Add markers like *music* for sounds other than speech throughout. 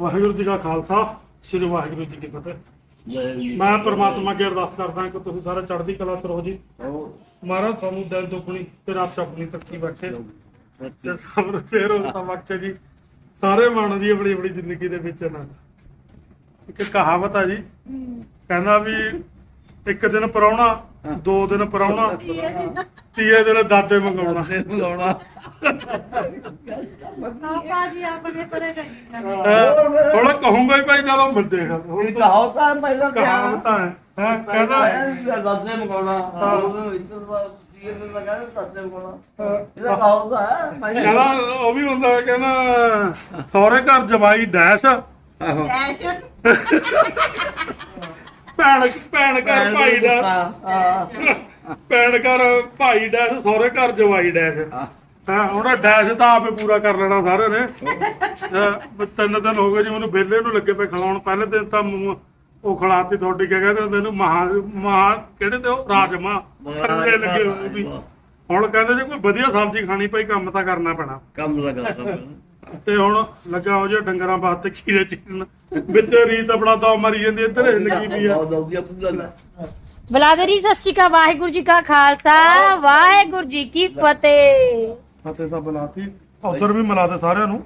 ਵਾਹਿਗੁਰੂ ਜੀ ਕਾ ਖਾਲਸਾ ਸ੍ਰੀ ਵਾਹਿਗੁਰੂ ਜੀ ਕੀ ਫਤਿਹ। ਮੈਂ ਪ੍ਰਮਾਤਮਾ ਅੱਗੇ ਅਰਦਾਸ ਕਰਦਾ ਕਿ ਤੁਸੀਂ ਸਾਰੇ ਚੜ੍ਹਦੀ ਕਲਾ ਚ ਰਹੋ ਜੀ। ਮਹਾਰਾਜ ਤੁਹਾਨੂੰ ਦਿਲ ਦੁੱਗਣੀ ਤੇ ਰਾਤ ਚੌਗਣੀ ਤਰੱਕੀ ਬਖਸ਼ੇ। ਤੇ ਸਬਰ ਤੇ ਰੋਜ਼ਾ ਬਖਸ਼ੇ ਜੀ। ਸਾਰੇ ਮਾਣੋ ਜੀ ਆਪਣੀ ਆਪਣੀ ਜ਼ਿੰਦਗੀ ਦੇ ਵਿੱਚ ਨਾ। ਇੱਕ ਕਹਾਵਤ ਆ ਜੀ। ਕਹਿੰਦਾ ਵੀ ਇੱਕ ਦਿਨ ਪਰਾਉਣਾ ਦੋ ਦਿਨ ਪਰਾਉਣਾ ਤੀਏ ਦਿਨ ਦਾਦੇ ਮੰਗਾਉਣਾ। ਬੁਲਾਉਣਾ ਪਾਪਾ ਜੀ ਆਪਣੇ ਪਰੇ ਕਰੀ ਜਾਂਦੇ ਹੈਂ? ਹੁਣ ਕਹੂੰਗਾ ਹੀ ਭਾਈ ਜਦੋਂ ਮਿਲਦੇਗਾ ਹੁਣ ਇਹ ਕਹਾਵਤ ਹੈ ਪਹਿਲਾਂ ਕਹਾਵਤਾਂ ਹੈ। ਹੈਂ, ਕਹਿੰਦਾ ਦਾਦੇ ਮਗਾਉਣਾ। ਹਾਂ। ਉਹ ਇੱਧਰ ਬਾਅਦ ਤੀਏ ਦਿਨ ਲਗਾ ਦਾਦੇ ਮਗਾਉਣਾ। ਇਹਦਾ ਹੈ ਪਹਿਲਾਂ ਕਹਿੰਦਾ ਉਹ ਵੀ ਹੁੰਦਾ ਹੈ, ਕਹਿੰਦਾ ਸਹੁਰੇ ਘਰ ਜਵਾਈ ਡੈਸ਼। ਆਹੋ। ਐਸ਼ਨ *laughs* ਭੈਣ ਭੈਣ ਘਰ ਭਾਈ ਹਾਂ। ਭੈਣ ਘਰ ਭਾਈ ਡੈਸ਼ ਸਹੁਰੇ ਘਰ ਜਵਾਈ ਡੈਸ਼ ਹਾਂ। ਉਹਦਾ ਡੈਸ਼ ਤਾਂ ਆਪੇ ਪੂਰਾ ਕਰ ਲੈਣਾ ਸਾਰਿਆਂ ਨੇ। ਤਿੰਨ ਦਿਨ ਹੋ ਗਏ ਜੀ ਮੈਨੂੰ ਬੇਲੇ ਨੂੰ ਲੱਗੇ ਪਏ ਖਿਲਾਉਣ। ਪਹਿਲੇ ਦਿਨ ਤਾਂ ਮੂੰਹ- ਉਹ ਖਿਲਾਤੀ ਤੁਹਾਡੀ ਕਿਆ ਕਹਿੰਦੇ ਹੁੰਦੇ ਮਹਾ ਮਹਾ ਕਿਹੜੇ ਤੇ ਉਹ? ਰਾਜਮਾ। ਥੱਲੇ ਲੱਗੇ ਹੋਏ ਵੀ ਹੁਣ ਕਹਿੰਦੇ ਜੇ ਕੋਈ ਵਧੀਆ ਸਬਜ਼ੀ ਖਾਣੀ ਪਈ ਕੰਮ ਤਾਂ ਕਰਨਾ ਪੈਣਾ। ਕੰਮ ਲਗਾ ਤੇ ਹੁਣ ਲੱਗਾ ਹੋ ਜੇ ਡੰਗਰਾਂ ਵਾਸਤੇ ਖੀਰੇ ਚੀਰਨ। ਵਿੱਚ ਰੀਤ ਆਪਣਾ ਦਾ ਮਰੀ ਜਾਂਦੀ ਇੱਧਰ ਲੱਗੀ ਪਈ ਆ। ਬਹੁਤ ਬਲਾਦਰੀ ਸਤਿ ਸ਼੍ਰੀ ਅਕਾਲ ਵਾਹਿਗੁਰੂ ਜੀ ਕਾ ਖਾਲਸਾ ਵਾਹਿਗੁਰੂ ਜੀ ਕੀ ਫਤਿਹ। ਫਤਿਹ ਤਾਂ ਬੁਲਾਤੀ। ਉਧਰ ਵੀ ਮਿਲਾ ਦੇ ਸਾਰਿਆਂ ਨੂੰ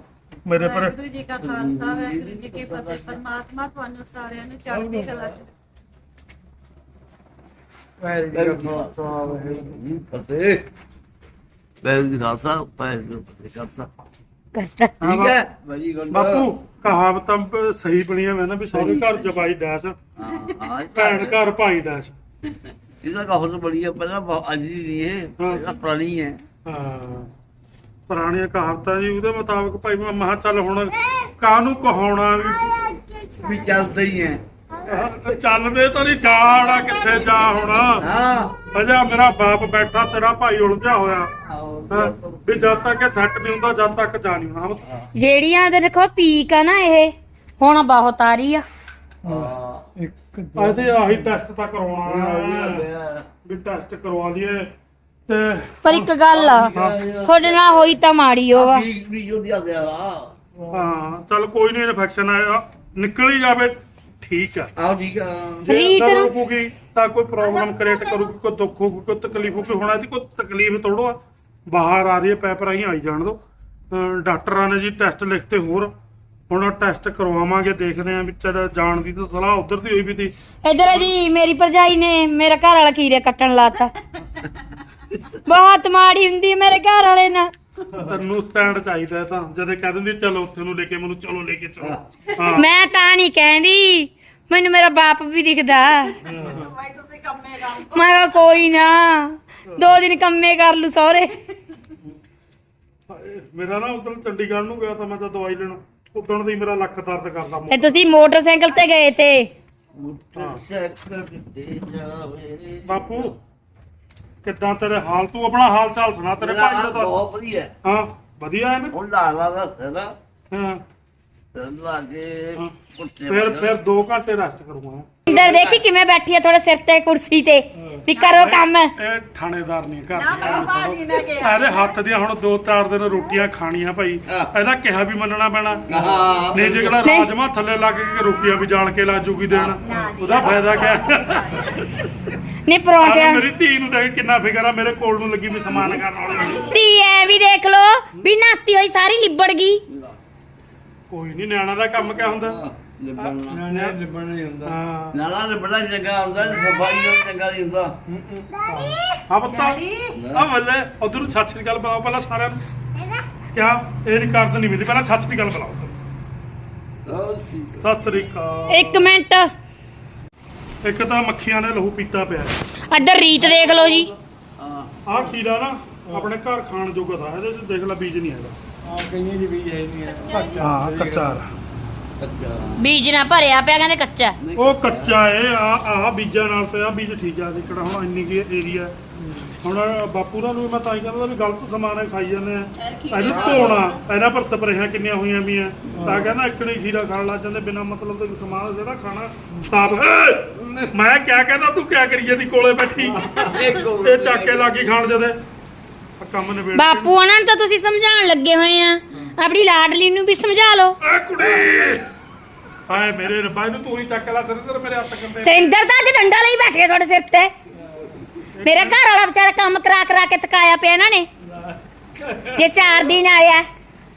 ਮੇਰੇ ਪਰ। ਵਾਹਿਗੁਰੂ ਜੀ ਕਾ ਖਾਲਸਾ ਵਾਹਿਗੁਰੂ ਜੀ ਕੀ ਫਤਿਹ। ਪਰਮਾਤਮਾ ਤੁਹਾਨੂੰ ਸਾਰਿਆਂ ਨੂੰ ਚੜ੍ਹਦੀ ਕਲਾ ਚ ਫਤਿਹ ਬੈਲ ਦੀ ਖਾਲਸਾ ਪੈਰ ਦੀ ਫਤਿਹ। ਖਾਲਸਾ ਕਰਤਾ ਠੀਕ ਹੈ? ਭਾਜੀ ਗੁੱਡ। ਬਾਪੂ ਕਹਾਵਤਾਂ ਬ- ਸਹੀ ਬਣੀਆਂ ਮੈਂ ਨਾ ਵੀ ਸਹੁਰੇ ਘਰ ਜਵਾਈ ਡੈਸ਼ ਹਾਂ ਹਾਂ ਭੈਣ ਘਰ ਭਾਈ ਡੈਸ਼ ਇਹਦਾ ਕਹਾਵਤ ਬੜੀ ਹੈ ਪਹਿਲਾਂ ਬਹੁਤ- ਅੱਜ ਦੀ ਨਹੀਂ ਹੈ ਹਾਂ। ਇਹ ਪੁਰਾਣੀ ਹੈ। ਹਾਂ। ਪੁਰਾਣੀਆਂ ਕਹਾਵਤਾਂ ਜੀ ਉਹਦੇ ਮੁਤਾਬਕ ਭਾਈ ਮੈਂ ਮਹਾ ਚੱਲ ਹੁਣ ਕਾਹਨੂੰ ਕਹਾਉਣਾ ਵੀ? ਵੀ ਚੱਲਦੇ ਹੀ ਹੈ। ਚੱਲਦੇ ਤਾਂ ਨਹੀਂ ਜਾਣਾ ਕਿੱਥੇ ਜਾ ਹੁਣ। ਹਾਂ। ਅਜਾ ਮੇਰਾ ਬਾਪ ਬੈਠਾ ਤੇਰਾ ਭਾਈ ਉਲਝਿਆ ਹੋਇਆ। ਹਾਂ, ਵੀ ਜਦ ਤੱਕ ਇਹ ਸੈੱਟ ਨਹੀਂ ਹੁੰਦਾ ਜਦ ਤੱਕ ਜਾ ਨਹੀਂ ਹੋਣਾ ਜਿਹੜੀਆਂ ਦੇ ਦੇਖੋ ਪੀਕ ਆ ਨਾ ਇਹ ਹੁਣ ਬਹੁਤ ਆ ਰਹੀ ਆ। ਹਾਂ। ਇਹਦੇ ਆਹੀ ਟੈਸਟ ਤਾਂ ਕਰਵਾਉਣਾ ਵੀ ਟੈਸਟ ਕਰਵਾ ਲਈਏ। ਤੇ ਪਰ ਇੱਕ ਗੱਲ ਆ ਤੁਹਾਡੇ ਨਾਲ ਹੋਈ ਤਾਂ ਮਾੜੀ ਹੋਵਾ ਵੀ ਵੀ ਜੋ ਦਿਆ ਗਿਆ ਹਾਂ ਚੱਲ ਕੋਈ ਨਹੀਂ ਇਨਫੈਕਸ਼ਨ ਆਇਆ। ਨਿਕਲ ਹੀ ਜਾਵੇ। ਠੀਕ ਆ। ਆਓ ਠੀਕ ਆ ਜੇ ਰੀਤ ਅੰਦਰ ਰੁਕੂਗੀ ਤਾਂ ਕੋਈ ਪ੍ਰੋਬਲਮ ਕ੍ਰੀਏਟ ਕਰੂਗੀ ਕੋਈ ਦੁੱਖ ਹੋਊਗੀ ਕੋਈ ਤਕਲੀਫ ਹੋਊਗੀ ਹੁਣ ਇਹਦੀ ਕੋਈ ਤਕਲੀਫ ਥੋੜੋ ਆ। ਬਾਹਰ ਆ ਰਹੀ ਹੈ ਪੈਪ ਰਾਹੀਂ ਆਈ ਜਾਣ ਦੋ ਡਾਕਟਰਾਂ ਨੇ ਜੀ ਟੈਸਟ ਲਿਖਤੇ ਹੋਰ। ਹੁਣ ਟੈਸਟ ਕਰਵਾਵਾਂਗੇ ਦੇਖਦੇ ਆਂ ਵੀ ਚੱਲ ਜਾਣ ਦੀ ਤਾਂ ਸਲਾਹ ਉਧਰ ਦੀ ਹੋਈ ਵੀ ਤੀ ਇਧਰ ਦੀ ਮੇਰੀ ਭਰਜਾਈ ਨੇ ਮੇਰਾ ਘਰ ਵਾਲਾ ਖੀਰੇ ਕੱਟਣ ਲਾਤਾ। *laughs* ਬਹੁਤ ਮਾੜੀ ਹੁੰਦੀ ਹੈ ਮੇਰੇ ਘਰ ਵਾਲੇ ਨਾਲ। ਤੈਨੂੰ ਸਟੈਂਡ ਚਾਹੀਦਾ ਤਾਂ। ਜਦੇ ਕਹਿ ਦਿੰਦੀ ਚਲੋ ਉੱਥੇ ਨੂੰ ਲੈ ਕੇ ਮੈਨੂੰ ਚਲੋ ਲੈ ਕੇ ਚਲੋ। ਹਾਂ। ਮੈਂ ਤਾਂ ਨਹੀਂ ਕਹਿੰਦੀ ਮੈਨੂੰ ਮੇਰਾ ਬਾਪ ਵੀ ਦਿਖਦਾ। ਮੈਂ ਕਿਹਾ ਕੋਈ ਨਾ। ਦੋ ਦਿਨ ਕੰਮੇ ਕਰ ਲੂ ਸਹੁਰੇ। ਮੇਰਾ ਨਾ ਉਦੋਂ ਚੰਡੀਗੜ੍ਹ ਨੂੰ ਗਿਆ ਤਾਂ ਮੈਂ ਤਾਂ ਦਵਾਈ ਲੈਣ। ਉਦੋਂ ਦੀ ਮੇਰਾ ਲੱਕ ਦਰਦ ਕਰਦਾ ਤੇ ਤੁਸੀਂ ਮੋਟਰਸਾਈਕਲ ਤੇ ਗਏ ਤੇ? ਮੋਟਰਸਾਈਕਲ ਤੇ ਜਾਵੇ। ਬਾਪੂ ਕਿੱਦਾਂ ਤੇਰੇ ਹਾਲ ਤੂੰ ਆਪਣਾ ਹਾਲ ਚਾਲ ਸੁਣਾ ਤੇਰੇ ਭਾਈ ਦਾ ਤਾਂ ਬਹੁਤ ਵਧੀਆ। ਹੈ। ਹਾਂ ਵਧੀਆ ਹੈ ਨਾ? ਹੁਣ ਲਾ ਲਾ ਦਾ ਸਦਾ ਹਾਂ। ਲਾ ਕੇ ਹਾਂ। ਪੁੱਟੇ ਫਿਰ ਫਿਰ 2 ਘੰਟੇ ਰੈਸਟ ਕਰੂੰਗਾ ਇੰਦਰ ਦੇਖੀ ਕਿਵੇਂ ਬੈਠੀ ਆ ਥੋੜੇ ਸਿਰ ਤੇ ਕੁਰਸੀ ਤੇ ਵੀ ਕਰੋ ਕੰਮ। ਇਹ ਥਾਣੇਦਾਰ ਨਹੀਂ ਘਰ ਦੀ ਇਹਦੇ ਹੱਥ ਦੀਆਂ ਹੁਣ 2-4 ਦਿਨ ਰੋਟੀਆਂ ਖਾਣੀਆਂ ਭਾਈ। ਇਹਦਾ ਕਿਹਾ ਵੀ ਮੰਨਣਾ ਪੈਣਾ। ਹਾਂ। ਨਹੀਂ ਜੇ ਕਿਹੜਾ ਰਾਜਮਾ ਥੱਲੇ ਲੱਗ ਕੇ ਰੋਟੀਆਂ ਵੀ ਜਾਣ ਕੇ ਲਾਜੂਗੀ ਦੇਣ ਉਹਦਾ ਫਾਇਦਾ ਕਿਆ? ਨਹੀਂ ਪਰੌਂਠਿਆਂ ਮੇਰੀ ਧੀ ਨੂੰ ਦੇਖ ਕਿੰਨਾ ਫਿਕਰ ਆ ਮੇਰੇ ਕੋਲ ਨੂੰ ਲੱਗੀ ਵੀ ਸਮਾਨ ਕਰਨ ਵਾਲੀ ਧੀ ਐ ਵੀ ਦੇਖ ਲੋ ਵੀ ਨਾਤੀ ਹੋਈ ਸਾਰੀ ਲਿਬੜ ਗਈ। ਕੋਈ ਨਹੀਂ ਨਿਆਣਾ ਦਾ ਕੰਮ ਕਿਆ ਹੁੰਦਾ? ਨਿਆਣੇ ਲਿਬਣ ਨਹੀਂ ਹੁੰਦਾ। ਹਾਂ। ਨਾਲਾ ਲਿਬੜਾ ਚੰਗਾ ਹੁੰਦਾ ਸਫ਼ਾਈ ਦਾ ਚੰਗਾ ਨਹੀਂ ਹੁੰਦਾ। ਹਾਂ ਬੱਤਾ ਆ ਬੱਲੇ ਉਧਰ ਸਤਿ ਸ੍ਰੀ ਅਕਾਲ ਬੁਲਾਓ ਪਹਿਲਾਂ ਸਾਰਿਆਂ ਨੂੰ। ਕਿਆ? ਇਹ ਨਹੀਂ ਕਰਦ ਨਹੀਂ ਮਿਲਦੀ ਪਹਿਲਾਂ ਸਤਿ ਸ੍ਰੀ ਅਕਾਲ ਬੁਲਾਓ। ਹਾਂ ਠੀਕ ਸਤਿ ਸ੍ਰੀ ਅਕਾਲ। ਇੱਕ ਮਿੰਟ। ਇੱਕ ਤਾਂ ਮੱਖੀਆਂ ਨੇ ਲਹੂ ਪੀਤਾ ਪਿਆ। ਅੱਧਰ ਰੀਤ ਦੇਖ ਲੋ ਜੀ। ਹਾਂ। ਆਹ ਖੀਰਾ ਨਾ ਆਪਣੇ ਘਰ ਖਾਣ ਜੋਗਾ ਥਾ ਇਹਦੇ ਚ ਦੇਖ ਲੈ ਬੀਜ ਨਹੀਂ ਹੈਗਾ। ਆ ਕਈਆਂ ਦੀ ਬੀਜ ਹੈ ਨਹੀਂ ਹੈ। ਹਾਂ ਕੱਚਾ। ਬੀਜ ਨਾ ਭਰਿਆ ਪਿਆ ਕਹਿੰਦੇ ਕੱਚਾ। ਉਹ ਕੱਚਾ। ਏ ਆ ਆਹ ਬੀਜਾਂ ਨਾਲ ਤੇ ਆ ਬੀਜ ਠੀਕ ਆ ਜਿਹੜਾ ਹੁਣ ਇੰਨੀ ਕੀ ਏਰੀਆ ਹੁਣ ਬਾਪੂ ਨਾਲ ਨੂੰ ਵੀ ਮੈਂ ਤਾਂ ਹੀ ਕਹਿੰਦਾ ਵੀ ਗਲਤ ਸਮਾਨ ਹੈ ਖਾਈ ਜਾਂਦੇ ਆ। ਇਹਨੂੰ ਧੋਣਾ ਇਹਨਾਂ ਪਰ ਸਪਰੇਹਾਂ ਕਿੰਨੀਆਂ ਹੋਈਆਂ ਵੀ ਆ ਤਾਂ ਕਹਿੰਦਾ ਇਕਣੀ ਖੀਰਾ ਖਾਣ ਲੱਗ ਜਾਂਦੇ ਬਿਨਾ ਮਤਲਬ ਦੇ ਸਮਾਨ ਜਿਹੜਾ ਖਾਣਾ ਸਾਫ਼। ਮੈਂ ਕਿਆ ਕਹਿੰਦਾ ਤੂੰ ਕਿਆ ਕਰੀ ਜਾਂਦੀ ਕੋਲੇ ਬੈਠੀ। *laughs* ਇਹ ਚੱਕ ਕੇ ਲਾਗੀ ਖਾਣ ਜਦੇ। ਕੰਮ ਨਿਬੇੜ ਬਾਪੂ ਉਹਨਾਂ ਨੂੰ ਤਾਂ ਤੁਸੀਂ ਸਮਝਾਉਣ ਲੱਗੇ ਹੋਏ ਆ। ਆਪਣੀ ਲਾਡਲੀ ਨੂੰ ਵੀ ਸਮਝਾ ਲਓ। ਏ ਕੁੜੀ! ਹਾਏ ਮੇਰੇ ਰੱਬਾ ਇਹਨੂੰ ਤੂੰ ਹੀ ਚੱਕ ਲੈ ਸਿਰ ਤੇ ਮੇਰੇ ਹੱਥ ਕੰਦੇ ਸਿੰਦਰ ਤਾਂ ਅੱਜ ਡੰਡਾ ਲਈ ਬੈਠ ਗਿਆ ਤੁਹਾਡੇ ਸਿਰ ਤੇ। ਮੇਰੇ ਘਰ ਵਾਲਾ ਵਿਚਾਰਾ ਕੰਮ ਕਰਾ ਕਰਾ ਕੇ ਥਕਾਇਆ ਪਿਆ ਇਹਨਾਂ ਨੇ। ਜੇ ਚਾਰ ਦਿਨ ਆਇਆ।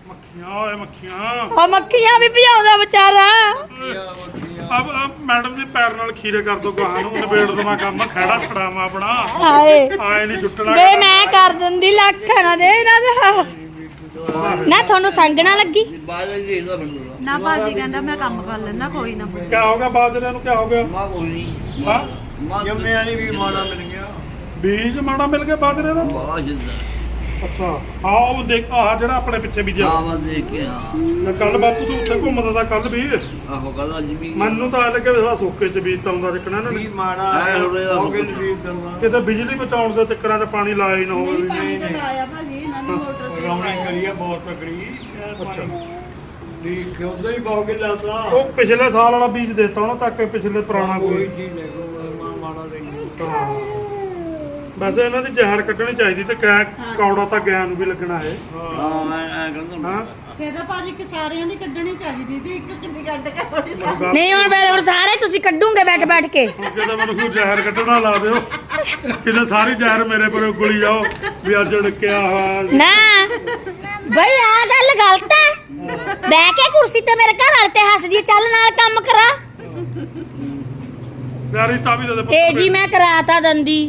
ਮੱਖੀਆਂ ਓਏ ਮੱਖੀਆਂ। ਉਹ ਮੱਖੀਆਂ ਵੀ ਭਜਾਉਂਦਾ ਵਿਚਾਰਾ। ਅਬ ਅਬ ਮੈਡਮ ਜੀ ਪੈਰ ਨਾਲ ਖੀਰੇ ਕਰ ਦੋ ਗਾਹਾਂ ਨੂੰ ਨਿਬੇੜ ਦਵਾ ਕੰਮ ਖੜਾ ਛੜਾਵਾ ਆਪਣਾ। ਹਾਏ। ਆਏ ਨਹੀਂ ਛੁੱਟਣਾ ਵੇ ਮੈਂ ਕਰ ਦਿੰਦੀ ਲੱਖ ਨਾ ਦੇ ਇਹਨਾਂ ਦਾ। ਨਾ ਤੁਹਾਨੂੰ ਸੰਗ ਨਾ ਲੱਗੀ? ਬਾਜਾ ਜੀ ਇਹਦਾ ਬੰਦੂਗਾ ਨਾ ਭਾਜੀ ਕਹਿੰਦਾ ਮੈਂ ਕੰਮ ਕਰ ਲੈਣਾ ਕੋਈ ਨਾ। ਕੀ ਹੋ ਗਿਆ ਬਾਜਰੇ ਨੂੰ ਕੀ ਹੋ ਗਿਆ? ਮਾਂ ਬੋਲੀ। ਹਾਂ? ਮਾਂ ਜੰਮਿਆ ਨਹੀਂ ਵੀ ਮਾੜਾ ਮਿਲ ਗਿਆ। ਬੀਜ ਮਾੜਾ ਮਿਲ ਗਿਆ ਬਾਜਰੇ ਦਾ ਅੱਛਾ। ਉਹ ਦੇਖ ਆਹ ਜਿਹੜਾ ਆਪਣੇ ਪਿੱਛੇ ਬੀਜਿਆ। ਆਵਾਂ ਦੇਖ ਕੇ ਆ ਕੱਲ ਬਾਪੂ ਤੂੰ ਉੱਥੇ ਘੁੰਮਦਾ ਦਾ ਕੱਲ ਵੀ। ਆਹੋ ਕਹਦਾ ਜੀ ਵੀ। ਮੈਨੂੰ ਤਾਂ ਐਂ ਲੱਗੇ ਵੀ ਸਾਲਾ ਸੋਕੇ ਚ ਬੀਜ ਤਾਂ ਆਉਂਦਾ ਦੇਖਣਾ ਇਹਨਾਂ ਵੀ ਨੇ ਮਾੜਾ ਐ ਨਸੀਬ ਕਰਨਾ ਕਿਤੇ ਬਿਜਲੀ ਬਚਾਉਣ ਦੇ ਚੱਕਰਾਂ 'ਚ ਪਾਣੀ ਲਾਇਆ ਹੀ ਨਾ ਹੋਵੇ। ਵੀ ਪਾਣੀ ਤਾਂ ਲਾਇਆ ਭਾਜੀ ਇਹਨਾਂ ਨੇ ਮੋਟਰ ਤੇ ਰੌਣੀ ਕਰੀਏ ਬਹੁਤ ਤਕੜੀ। ਅੱਛਾ। ਦੀ ਕਿਉਂਦਾ ਹੀ ਬਹੁਤ ਕਿ ਲਾਤਾ ਉਹ ਪਿਛਲੇ ਸਾਲ ਵਾਲਾ ਬੀਜ ਦੇਤਾ ਉਹਨਾਂ ਤੱਕ ਪਿਛਲੇ ਪੁਰਾਣਾ ਕੋਈ ਕੋਈ ਚੀਜ਼ ਨਹੀਂ ਕੋਈ ਮਾੜਾ ਨਹੀਂ। ਹਾਂ। ਵੈਸੇ ਇਹਨਾਂ ਦੀ ਜ਼ਹਿਰ ਕੱਢਣੀ ਚਾਹੀਦੀ ਤੇ ਕੈ ਕੌੜਾ ਤਾਂ ਗਿਆ ਨੂੰ ਵੀ ਲੱਗਣਾ ਹੈ ਹਾਂ ਮੈਂ ਐ ਕਹਿੰਦਾ ਹਾਂ। ਫਿਰ ਤਾਂ ਭਾਜੀ ਕਿ ਸਾਰਿਆਂ ਦੀ ਕੱਢਣੀ ਚਾਹੀਦੀ ਸੀ ਇੱਕ ਕਿੰਨੀ ਕੱਢ ਕੇ ਥੋੜੀ ਗੱਲ- ਨਹੀਂ ਹੁਣ ਮੈਂ ਹੁਣ ਸਾਰੇ ਤੁਸੀਂ ਕੱਢੂਗੇ ਬੈਠ ਬੈਠ ਕੇ। ਹੁਣ ਕਿਤੇ ਮੈਨੂੰ ਕੋਈ ਜ਼ਹਿਰ ਕੱਢਣਾ ਲਾ ਦਿਓ। ਕਿਤੇ ਸਾਰੀ ਜ਼ਹਿਰ ਮੇਰੇ ਪਰ ਉਗਲੀ ਜਾਓ ਵੀ ਅੱਜ ਡਕਿਆ ਹੋਇਆ। ਨਾ। ਬਈ ਆ ਗੱਲ ਗਲਤ ਹੈ ਬਹਿ ਕੇ ਕੁਰਸੀ ਤੇ ਮੇਰੇ ਘਰ ਵਾਲੇ ਤੇ ਹੱਸਦੀ ਹੈ, ਚੱਲ ਨਾਲ ਕੰਮ ਕਰਾ। ਪਿਆਰੀ ਤਾਂ ਵੀ ਦੇ ਦੇ ਪੁੱਤ ਏ ਜੀ ਮੈਂ ਕਰਾਤਾ ਦੰਦੀ।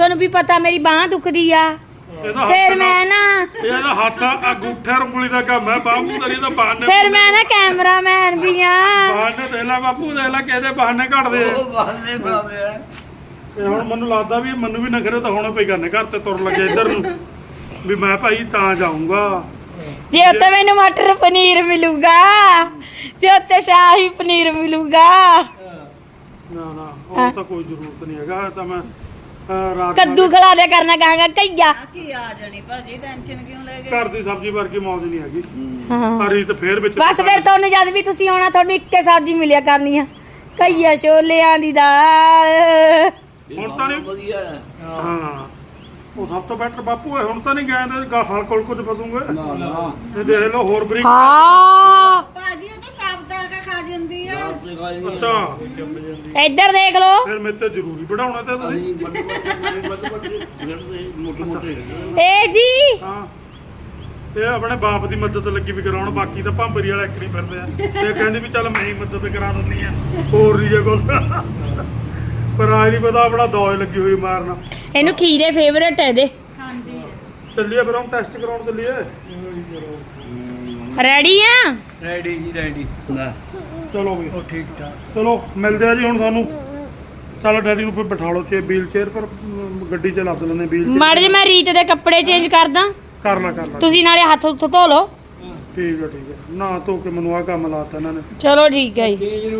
ਤੁਹਾਨੂੰ ਵੀ ਪਤਾ ਮੇਰੀ ਬਾਹ ਦੁਖਦੀ ਆ। ਇਹਦਾ ਫਿਰ ਮੈਂ ਨਾ ਇਹਦਾ ਹੱਥ ਅੰਗੂਠੇ ਉਂਗਲੀ ਦਾ ਕੰਮ ਹੈ ਬਾਪੂ ਤੇਰੀ ਤਾਂ ਬਹਾਨੇ ਫਿਰ ਮੈਂ ਨਾ ਕੈਮਰਾਮੈਨ ਵੀ ਆ। ਬਹਾਨੇ ਦੇਖ ਲੈ ਬਾਪੂ ਦੇਖ ਲੈ ਕਿਹਦੇ ਬਹਾਨੇ ਘੜਦੇ ਆ। ਉਹ ਆ। ਤੇ ਹੁਣ ਮੈਨੂੰ ਲੱਗਦਾ ਵੀ ਮੈਨੂੰ ਵੀ ਨਖਰੇ ਤਾਂ ਹੋਣੇ ਪਈ ਕਰਨੇ ਘਰ ਤੇ ਤੁਰ ਲੱਗੇ ਇੱਧਰ ਨੂੰ। ਵੀ ਮੈਂ ਭਾਈ ਤਾਂ ਜਾਊਂਗਾ। ਜੇ ਉੱਤੇ ਮੈਨੂੰ ਮਟਰ ਪਨੀਰ ਮਿਲੂਗਾ ਜੇ ਉੱਤੇ ਸ਼ਾਹੀ ਪਨੀਰ ਮਿਲੂਗਾ। ਨਾ ਨਾ ਹਾਂ। ਉਹ ਤਾਂ ਕੋਈ ਜ਼ਰੂਰਤ ਨਹੀਂ ਹੈਗਾ ਇਹ ਤਾਂ ਮੈਂ ਕੱਦੂ ਖਲਾ ਦੇ ਕਰਨਾ ਕਹਾਂਗਾ ਕਈਆ। ਕੀ ਆ ਜਾਣੀ ਭਾਜੀ ਟੈਨਸ਼ਨ ਕਿਉਂ ਲੈ ਗਏ? ਘਰ ਦੀ ਸਬਜ਼ੀ ਵਰਗੀ ਮੌਜ ਨਹੀਂ ਹੈਗੀ। ਹਾਂ। ਹਰੀ ਤੇ ਫੇਰ ਵਿੱਚ ਬਸ ਫਿਰ ਤੁਹਾਨੂੰ ਜਦ ਵੀ ਤੁਸੀਂ ਆਉਣਾ ਤੁਹਾਨੂੰ ਇੱਕੇ ਸਬਜ਼ੀ ਮਿਲਿਆ ਕਰਨੀ ਆ। ਕਈਆ ਛੋਲਿਆਂ ਦੀ ਦਾਲ। ਹੁਣ ਤਾਂ ਨਹੀਂ- ਵਧੀਆ। ਹੈ। ਹਾਂ ਉਹ ਸਭ ਤੋਂ ਬੈਟਰ ਬਾਪੂ ਹੈ ਹੁਣ ਤਾਂ ਨਹੀਂ ਗਏ ਤੇ ਗਾ- ਹਲ ਕੋਲ ਕੁਝ ਫਸੂਗੇ। ਨਾ ਨਾ। ਤੇ ਦੇਖ ਲਓ ਹੋਰ ਬਰੀਕ ਹਾਂ। ਭਾਜੀ ਉਹ ਤਾਂ ਕੇ ਖਾ ਜਾਂਦੀ ਆ। ਨਹੀਂ ਅੱਛਾ। ਇੱਧਰ ਦੇਖ ਲਓ। ਫਿਰ ਮੇਰੇ ਤੇ ਜ਼ਰੂਰੀ ਬਣਾਉਣਾ ਤੇ ਤੁਸੀਂ। ਅਸੀਂ ਵੱਡੇ ਵੱਡੇ ਵੱਡੇ ਵੱਡੇ ਜਿਹੜੇ ਮੋਟੇ ਮੋਟੇ ਏ ਜੀ। ਹਾਂ। ਇਹ ਆਪਣੇ ਬਾਪ ਦੀ ਮਦਦ ਲੱਗੀ ਵੀ ਕਰਾਉਣ ਬਾਕੀ ਤਾਂ ਭਾਂਬਰੀ ਵਾਲਾ ਇੱਕ ਨਹੀਂ ਫਿਰਦੇ ਆ। ਤੇ ਕਹਿੰਦੀ ਵੀ ਚੱਲ ਮੈਂ ਹੀ ਮਦਦ ਕਰਾ ਦਿੰਦੀ ਆ। ਹੋਰ ਨਹੀਂ ਜੇ ਕੁਛ। ਪਰ ਆਜ ਨਹੀਂ ਪਤਾ ਆਪਣਾ ਦੌਜ ਲੱਗੀ ਹੋਈ ਮਾਰਨ। ਇਹਨੂੰ ਖੀਰੇ ਫੇਵਰੇਟ ਹੈ ਇਹਦੇ। ਖਾਂਦੀ ਹੈ ਚੱਲੀਏ ਫਿਰ ਹੁਣ ਟੈਸਟ ਕਰਾਉਣ ਚੱਲੀਏ। ਰੈਡੀ ਆ? ਰੈਡੀ ਜੀ ਰੈਡੀ ਨਾ ਚਲੋ ਵੀ ਉਹ ਠੀਕ ਠਾਕ। ਚਲੋ ਮਿਲਦੇ ਆ ਜੀ ਹੁਣ ਤੁਹਾਨੂੰ ਚੱਲ ਡੈਡੀ ਨੂੰ ਫਿਰ ਬਿਠਾ ਲਓ ਤੇ ਵੀਲ ਚੇਅਰ ਪਰ ਅਮ, ਗੱਡੀ 'ਚ ਲੱਦ ਲੈਂਦੇ ਵੀਲ ਮੜ ਜੇ ਮੈਂ ਰੀਤ ਦੇ ਕੱਪੜੇ ਚੇਂਜ ਕਰਦਾ ਕਰ ਲੈ ਕਰ ਲੈ। ਤੁਸੀਂ ਨਾਲੇ ਹੱਥ ਉੱਥ ਧੋ ਲਓ। ਠੀਕ ਹੈ ਠੀਕ ਹੈ ਨਾ ਧੋ ਕੇ ਮੈਨੂੰ ਆ ਕੰਮ ਲਾਤਾ ਇਹਨਾਂ ਨੇ। ਚਲੋ ਠੀਕ ਹੈ ਜੀ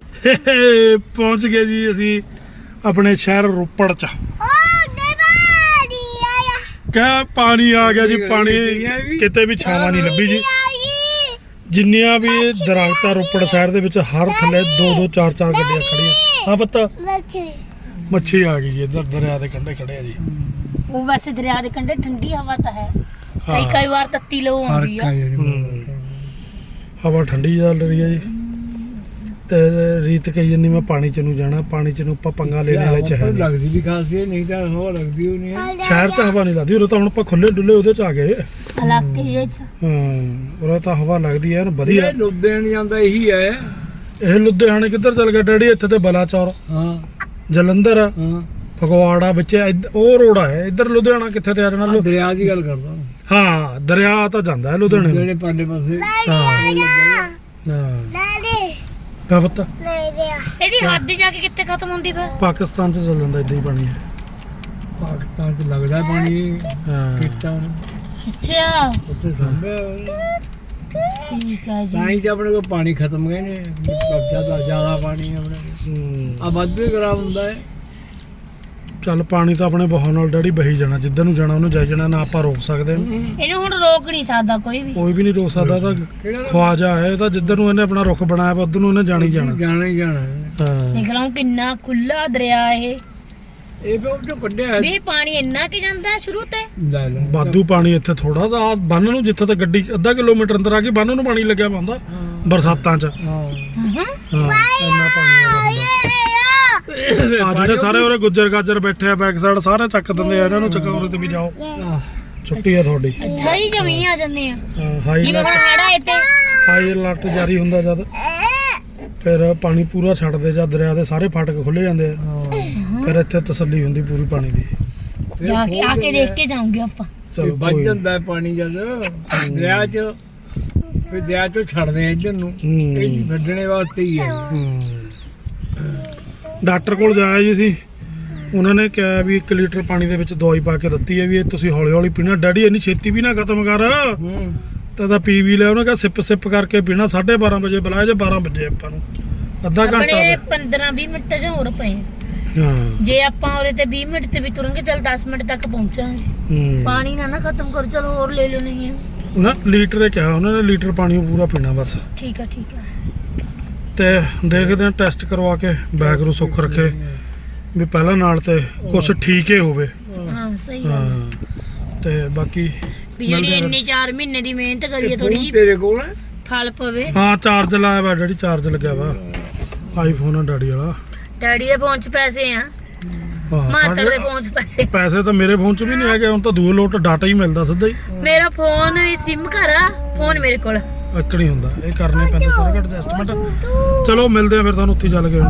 ਪਹੁੰਚ ਗਏ ਜੀ ਅਸੀਂ ਆਪਣੇ ਸ਼ਹਿਰ ਰੋਪੜ ਚ। ਕਿਆ ਪਾਣੀ ਆ ਗਿਆ ਜੀ ਪਾਣੀ ਕਿਤੇ ਵੀ ਛਾਵਾਂ ਨਹੀਂ ਲੱਭੀ ਜੀ। ਜਿੰਨੀਆਂ ਵੀ ਦਰਖਤ ਆ ਰੋਪੜ ਸ਼ਹਿਰ ਦੇ ਵਿੱਚ ਹਰ ਥੱਲੇ ਦੋ ਦੋ ਚਾਰ ਚਾਰ ਗੱਡੀਆਂ ਖੜੀਆਂ ਹਾਂ ਪਤਾ। ਮੱਛੀ। ਆ ਗਈ ਜੀ ਇੱਧਰ ਦਰਿਆ ਦੇ ਕੰਢੇ ਖੜੇ ਆ ਜੀ। ਉਹ ਵੈਸੇ ਦਰਿਆ ਦੇ ਕੰਢੇ ਠੰਡੀ ਹਵਾ ਤਾਂ ਹੈ। ਕਈ। ਕਈ ਵਾਰ ਤੱਤੀ ਲੋ ਆਉਂਦੀ ਆ। ਹਵਾ ਠੰਡੀ ਚੱਲ ਰਹੀ ਹੈ ਜੀ। ਤੇ ਰੀਤ ਕਹੀ ਜਾਂਦੀ ਮੈਂ ਪਾਣੀ ਚ ਨੂੰ ਜਾਣਾ ਪਾਣੀ ਚ ਨੂੰ ਆਪਾਂ ਪੰਗਾ ਲੈਣੇ ਵਾਲੇ ਚ ਹੈ ਨਹੀਂ। ਲੱਗਦੀ ਵੀ ਖਾਸੀ ਹੈ, ਨਹੀਂ ਤਾਂ ਹਵਾ ਲੱਗਦੀ ਉਹ ਨਹੀਂ ਹੈ ਸ਼ਹਿਰ ਚ ਹਵਾ ਨਹੀਂ ਲੱਗਦੀ ਉਰੇ ਤਾਂ ਹੁਣ ਆਪਾਂ ਖੁੱਲੇ ਡੁੱਲੇ ਉਹਦੇ ਚ ਆ ਗਏ। ਇਲਾਕੇ ਜਿਹੇ ਚ। ਹਾਂ ਉਰੇ ਤਾਂ ਹਵਾ ਲੱਗਦੀ ਵਧੀਆ। ਇਹ ਲੁਧਿਆਣੇ ਜਾਂਦਾ ਇਹੀ ਹੈ ਇਹ ਲੁਧਿਆਣੇ ਕਿੱਧਰ ਚਲ ਗਿਆ ਡੈਡੀ? ਇੱਥੇ ਤੇ ਬਲਾਚੌਰ। ਹਾਂ। ਜਲੰਧਰ। ਹਾਂ। ਫਗਵਾੜਾ ਵਿੱਚ ਇੱਧ- ਉਹ ਰੋਡ ਹੈ ਇੱਧਰ ਲੁਧਿਆਣਾ ਕਿੱਥੇ ਤੇ ਆ ਜਾਣਾ ਲੁ- ਦਰਿਆ ਦੀ ਗੱਲ ਕਰਦਾ ਹਾਂ ਦਰਿਆ ਤਾਂ ਜਾਂਦਾ ਹੈ ਲੁਧਿਆਣੇ ਨੂੰ। ਜਿਹੜੇ ਪਰਲੇ ਪਾਸੇ। ਹਾਂ। ਹਾਂ। ਕਾ ਪਤਾ? ਇਹਦੀ ਹੱਦ ਜਾ ਕੇ ਕਿੱਥੇ ਖਤਮ ਹੁੰਦੀ ਫਿਰ? ਪਾਕਿਸਤਾਨ ਚ ਚੱਲ ਜਾਂਦਾ ਇਦਾਂ ਹੀ ਪਾਣੀ ਹੈ। ਪਾਕਿਸਤਾਨ ਚ ਲੱਗਦਾ ਪਾਣੀ ਹਾਂ। ਕਿਤਾ ਅੱਛਾ। ਉੱਥੇ ਸੰਭਿਆ ਹੋਇਆ। ਠੀਕ ਹੈ ਜੀ। ਤਾਂ ਹੀ ਤੇ ਆਪਣੇ ਕੋਲ ਪਾਣੀ ਖਤਮ ਗਏ ਨੇ। ਜ਼ਿਆਦਾ ਜ਼ਿਆਦਾ ਪਾਣੀ ਹੈ ਆਪਣੇ ਕੋਲ। ਆ ਵੱਧ ਵੀ ਖਰਾਬ ਹੁੰਦਾ ਹੈ। ਚੱਲ ਪਾਣੀ ਤਾਂ ਆਪਣੇ ਬਹਾਉ ਨਾਲ ਡੈਡੀ ਬਹੀ ਜਾਣਾ ਜਿੱਧਰ ਨੂੰ ਜਾਣਾ ਉਹਨੂੰ ਜਾਈ ਜਾਣਾ ਨਾ ਆਪਾਂ ਰੋਕ ਸਕਦੇ ਹਾਂ। ਇਹਨੂੰ ਹੁਣ ਰੋਕ ਨਹੀਂ ਸਕਦਾ ਕੋਈ ਵੀ। ਕੋਈ ਵੀ ਨਹੀਂ ਰੋਕ ਸਕਦਾ ਤਾਂ ਖਵਾਜਾ ਹੈ ਇਹ ਤਾਂ ਜਿੱਧਰ ਨੂੰ ਇਹਨੇ ਆਪਣਾ ਰੁਖ ਬਣਾਇਆ ਵਾ ਉਧਰ ਨੂੰ ਇਹਨੇ ਜਾਣੀ ਜਾਣਾ। ਜਾਣਾ ਹੀ ਜਾਣਾ। ਹੈ। ਹਾਂ ਦੇਖ ਲਓ ਕਿੰਨਾ ਖੁੱਲਾ ਦਰਿਆ ਇਹ। ਇਹ ਵੀ ਉਹ ਕੱਢਿਆ ਹੈ। ਵੀ ਇਹ ਪਾਣੀ ਇੰਨਾ ਕਿ ਜਾਂਦਾ ਹੈ ਸ਼ੁਰੂ ਤੇ? ਲੈ ਲੈ। ਬਾਦੂ ਪਾਣੀ ਇੱਥੇ ਥੋੜਾ ਦਾ ਬੰਨ ਨੂੰ ਜਿੱਥੇ ਤੇ ਗੱਡੀ ਅੱਧਾ ਕਿਲੋਮੀਟਰ ਅੰਦਰ ਆ ਕੇ ਬੰਨ ਨੂੰ ਪਾਣੀ ਲੱਗਿਆ ਵਾ ਹੁੰਦਾ ਹਾਂ। ਬਰਸਾਤਾਂ 'ਚ। ਹਾਂ। ਹਾਂ। ਇੰਨਾ ਪਾਣੀ ਆ ਜਿਹੜੇ ਸਾਰੇ ਉਹਰੇ ਗੁੱਜਰ ਗਾਜਰ ਬੈਠੇ ਆ ਬੈਕ ਸਾਈਡ ਸਾਰੇ ਚੱਕ ਦਿੰਦੇ ਆ ਇਹਨਾਂ ਨੂੰ ਚਕਾਉਰੇ ਤੇ ਵੀ ਜਾਓ। ਛੁੱਟੀ ਆ ਤੁਹਾਡੀ। ਅੱਛਾ ਹੀ ਜਮੀ ਆ ਜਾਂਦੇ ਆ। ਹਾਈ ਜਿਵੇਂ ਹੁਣ ਹੜਾ ਇੱਥੇ ਹਾਈ ਅਲਰਟ ਜਾਰੀ ਹੁੰਦਾ ਜਦ। ਫਿਰ ਪਾਣੀ ਪੂਰਾ ਛੱਡਦੇ ਜਦ ਦਰਿਆ ਦੇ ਸਾਰੇ ਫਾਟਕ ਖੁੱਲੇ ਜਾਂਦੇ ਆ। ਹਾਂ। ਫਿਰ ਇੱਥੇ ਤਸੱਲੀ ਹੁੰਦੀ ਪੂਰੀ ਪਾਣੀ ਦੀ। ਜਾ ਕੇ ਆ ਕੇ ਦੇਖ ਕੇ ਜਾਉਂਗੇ ਆਪਾਂ। ਚਲੋ ਵੱਜ। ਜਾਂਦਾ ਪਾਣੀ ਜਦ। ਦਰਿਆ ਚ ਫਿਰ ਦਰਿਆ ਚੋਂ ਛੱਡਦੇ ਆ ਇੱਧਰ ਨੂੰ। ਇਹ ਛੱਡਣੇ ਵਾਸਤੇ ਹੀ ਹੈ ਹੂੰ। ਡਾਕਟਰ ਕੋਲ ਜਾਇਆ ਜੀ ਸੀ ਉਹਨਾਂ ਨੇ ਕਿਹਾ ਵੀ 1 ਲੀਟਰ ਪਾਣੀ ਦੇ ਵਿੱਚ ਦਵਾਈ ਪਾ ਕੇ ਦਿੱਤੀ ਹੈ ਵੀ ਇਹ ਤੁਸੀਂ ਹੌਲੀ ਹੌਲੀ ਪੀਣਾ। ਡੈਡੀ ਇੰਨੀ ਛੇਤੀ ਵੀ ਨਾ ਖਤਮ ਕਰ। ਹੂੰ। ਤਾਂ ਤਾਂ ਪੀ ਵੀ ਲਿਆ। ਉਹਨੇ ਕਿਹਾ ਸਿਪ ਸਿਪ ਕਰਕੇ ਪੀਣਾ। 12:30 ਵਜੇ ਬੁਲਾਇਆ ਜੇ 12 ਵਜੇ ਆਪਾਂ ਨੂੰ। ਅੱਧਾ ਘੰਟਾ ਆਪਣੇ ਦਾ 15 20 ਮਿੰਟ ਚ ਹੋਰ ਪਏ। ਹਾਂ। ਜੇ ਆਪਾਂ ਉਰੇ ਤੇ 20 ਮਿੰਟ ਤੇ ਵੀ ਤੁਰਾਂਗੇ ਚਲ 10 ਮਿੰਟ ਤੱਕ ਪਹੁੰਚਾਂਗੇ। ਪਾਣੀ ਨਾ ਨਾ ਖਤਮ ਕਰ। ਚਲ ਹੋਰ ਲੈ ਲਓ ਨਹੀਂ ਨਾ ਲੀਟਰ ਹੀ ਕਿਹਾ। ਉਹਨਾਂ ਨੇ ਲੀਟਰ ਪਾਣੀ ਪੂਰਾ ਪੀਣਾ ਬਸ। ਠੀਕ ਆ ਠੀਕ ਆ। ਤੇ ਦੇਖਦੇ ਹਾਂ ਟੈਸਟ ਕਰਵਾ ਕੇ ਬੈਗ ਨੂੰ ਸੁੱਖ ਰੱਖੇ। ਵੀ ਪਹਿਲਾਂ ਨਾਲ ਤੇ ਕੁਝ ਠੀਕ ਹੀ ਹੋਵੇ। ਹਾਂ ਸਹੀ ਗੱਲ। ਹਾਂ ਤੇ ਬਾਕੀ ਵੀ ਜਿਹੜੀ ਮਿਲਦੇ ਆ ਇੰਨੀ 4 ਮਹੀਨੇ ਦੀ ਮਿਹਨਤ ਕਰੀਏ ਥੋੜੀ ਤੇਰੇ ਕੋਲ ਹੈ? ਫਲ ਪਵੇ। ਹਾਂ ਚਾਰਜ ਲਾਇਆ ਵਾ ਡੈਡੀ ਚਾਰਜ ਲੱਗਿਆ ਵਾ। ਆਈਫੋਨ ਆ ਡੈਡੀ ਵਾਲਾ। ਡੈਡੀ ਦੇ ਫੋਨ 'ਚ ਪੈਸੇ ਆ। ਹਾਂ ਮਾਤੜ ਦੇ ਸਾਡੇ- ਫੋਨ 'ਚ ਪੈਸੇ। ਪੈਸੇ ਤਾਂ ਮੇਰੇ ਫੋਨ 'ਚ ਵੀ ਨਹੀਂ ਹੈਗੇ ਹੁਣ ਤਾਂ ਦੂਏ ਲੋਟ ਡਾਟਾ ਹੀ ਮਿਲਦਾ ਸਿੱਧਾ ਹੀ। ਮੇਰਾ ਫੋਨ ਸਿਮ ਘਰਾ ਫੋਨ ਮੇਰੇ ਕੋਲ। ਇੱਕ ਨਹੀਂ ਹੁੰਦਾ। ਇਹ ਕਰਨੇ ਪੈਂਦੇ ਸਾਰੇ ਐਡਜਸਟਮੈਂਟ ਚਲੋ ਮਿਲਦੇ ਆ ਫਿਰ ਤੁਹਾਨੂੰ ਉੱਥੇ ਚੱਲ ਕੇ।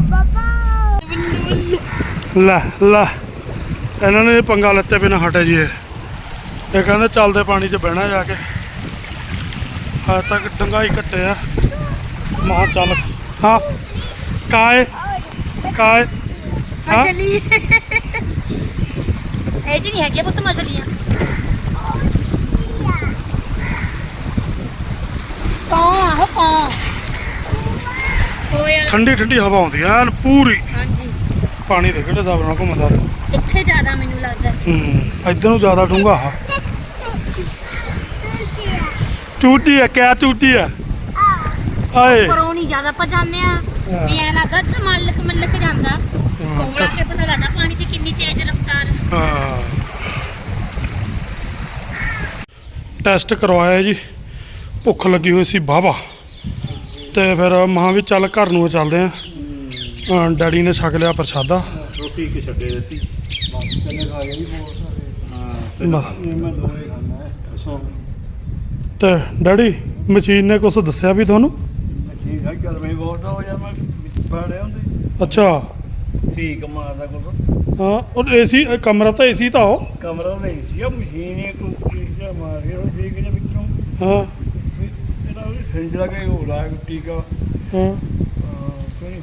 ਲੈ ਲੈ। ਇਹਨਾਂ ਨੇ ਪੰਗਾ ਲੱਤੇ ਬਿਨਾ ਹਟੇ ਜੀ ਇਹ। ਕਹਿੰਦੇ ਚੱਲਦੇ ਪਾਣੀ 'ਚ ਬਹਿਣਾ ਜਾ ਕੇ। ਹਾਂ ਤੱਕ ਡੰਗਾਈ ਕੱਟੇ ਆ। ਮਾਂ ਚੱਲ। ਹਾਂ। ਕਾਏ? ਕਾਏ? ਹਾਂ? ਮਛਲੀ ਇਹ ਚ ਨਹੀਂ ਹੈਗੇ ਪੁੱਤ ਮਛਲੀਆਂ ਕੌਂ ਆਹੋ ਕੌਂ ਹੋਇਆ ਠੰਡੀ ਠੰਡੀ ਹਵਾ ਆਉਂਦੀ ਐ ਐਨ ਪੂਰੀ। ਹਾਂਜੀ। ਪਾਣੀ ਦੇ ਕਿਹੜੇ ਹਿਸਾਬ ਨਾਲ ਘੁੰਮਦਾ। ਇੱਥੇ ਜ਼ਿਆਦਾ ਮੈਨੂੰ ਲੱਗਦਾ ਹੂੰ? ਇੱਧਰ ਨੂੰ ਜ਼ਿਆਦਾ ਡੂੰਘਾ ਆ ਟੂਟੀ ਹੈ ਕਿਆ ਟੂਟੀ ਹੈ? ਆਏ। ਪਰੋਂ ਨਹੀਂ ਜ਼ਿਆਦਾ ਆਪਾਂ ਜਾਂਦੇ ਆ ਵੀ ਐ ਲੱਗਦਾ ਤੇ ਮੱਲਕ ਮੱਲਕ ਜਾਂਦਾ। ਕੋਲਾ ਕੇ ਪਤਾ ਲੱਗਦਾ ਪਾਣੀ ਦੀ ਕਿੰਨੀ ਤੇਜ਼ ਰਫ਼ਤਾਰ। ਹਾਂ। ਟੈਸਟ ਕਰਵਾਇਆ ਜੀ। ਭੁੱਖ ਲੱਗੀ ਹੋਈ ਸੀ ਵਾਹਵਾ। ਤੇ ਫਿਰ ਮਾਂ ਵੀ ਚੱਲ ਘਰ ਨੂੰ ਚੱਲਦੇ ਆ। ਡੈਡੀ ਨੇ ਛਕ ਲਿਆ ਪ੍ਰਸ਼ਾਦਾ। ਰੋਟੀ ਕਿ ਛੱਡੇ ਦਿੱਤੀ। ਹੈ ਤੇ ਡੈਡੀ ਮਸ਼ੀਨ ਨੇ ਕੁਝ ਦੱਸਿਆ ਵੀ ਤੁਹਾਨੂੰ? ਹੈ ਹੋ ਅੱਛਾ। ਠੀਕ ਮਾਰਦਾ ਕੁਛ। ਹਾਂ ਉਹ ਏਸੀ ਕਮਰਾ ਤਾਂ ਏਸੀ ਤਾਂ ਉਹ। ਕਮਰਾ ਨਹੀਂ ਸੀ ਉਹ ਮਸ਼ੀਨ ਹੀ ਕੋਈ ਚੀਜ਼ ਜਿਹਾ ਮਾਰ ਗਿਆ ਉਹ ਠੀਕ ਜਿਹੇ ਵਿੱਚੋਂ। ਹਾਂ। ਉਹ ਸਿੰਜ ਲਗਾ ਹੋ। ਲਾ ਟੀਕਾ ਹਾਂ ਕੋਈ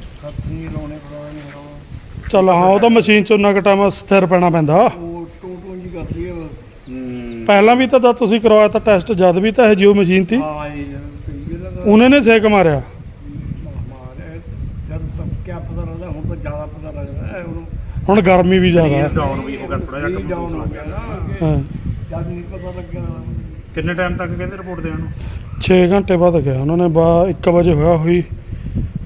ਲਾਉਣੇ ਪੜਾਉਣੇ ਨਹੀਂ ਚੱਲ ਹਾਂ ਉਹ ਤਾਂ ਮਸ਼ੀਨ ਚ ਉਨਾ ਕੁ ਟਾਈਮ ਸਥਿਰ ਪੈਣਾ ਪੈਂਦਾ। ਉਹ ਟੂ ਟੂ ਜੀ ਕਰਦੀ ਹੈ ਉਹ। ਹੂੰ। ਪਹਿਲਾਂ ਵੀ ਤਾਂ ਜਦ ਤੁਸੀਂ ਕਰਵਾਇਆ ਤਾਂ ਟੈਸਟ ਜਦ ਵੀ ਤਾਂ ਇਹ ਜਿਓ ਮਸ਼ੀਨ ਤੀ ਹਾਂ ਜੀ ਸਹੀ ਗੱਲ ਹੈ ਉਹਨੇ ਨੇ ਸੇਕ ਮਾਰਿਆ। ਮਾਰਿਆ ਜਦ ਤੱਕ ਕਿਆ ਪਤਾ ਲੱਗਦਾ ਹੁਣ ਤਾਂ ਜ਼ਿਆਦਾ ਪਤਾ ਲੱਗਦਾ ਹੈ ਹੁਣ ਹੁਣ ਗਰਮੀ ਵੀ ਜ਼ਿਆਦਾ ਹੈ। ਡਾਊਨ ਵੀ ਹੋ ਗਿਆ ਥੋੜਾ ਜਿਹਾ ਸਰੀਰ ਮਹਿਸੂਸ down ਲੱਗ ਗਿਆ। ਨਾ। ਹਾਂ। ਜਦ ਨਹੀਂ ਪਤਾ ਲੱਗਿਆ। ਕਿੰਨੇ ਟਾਈਮ ਤੱਕ ਕਹਿੰਦੇ ਰਿਪੋਰਟ ਦੇਣ ਨੂੰ? 6 ਘੰਟੇ ਬਾਅਦ ਗਿਆ। ਉਹਨਾਂ ਨੇ ਬਾ 1 ਵਜੇ ਹੋਇਆ ਹੋਈ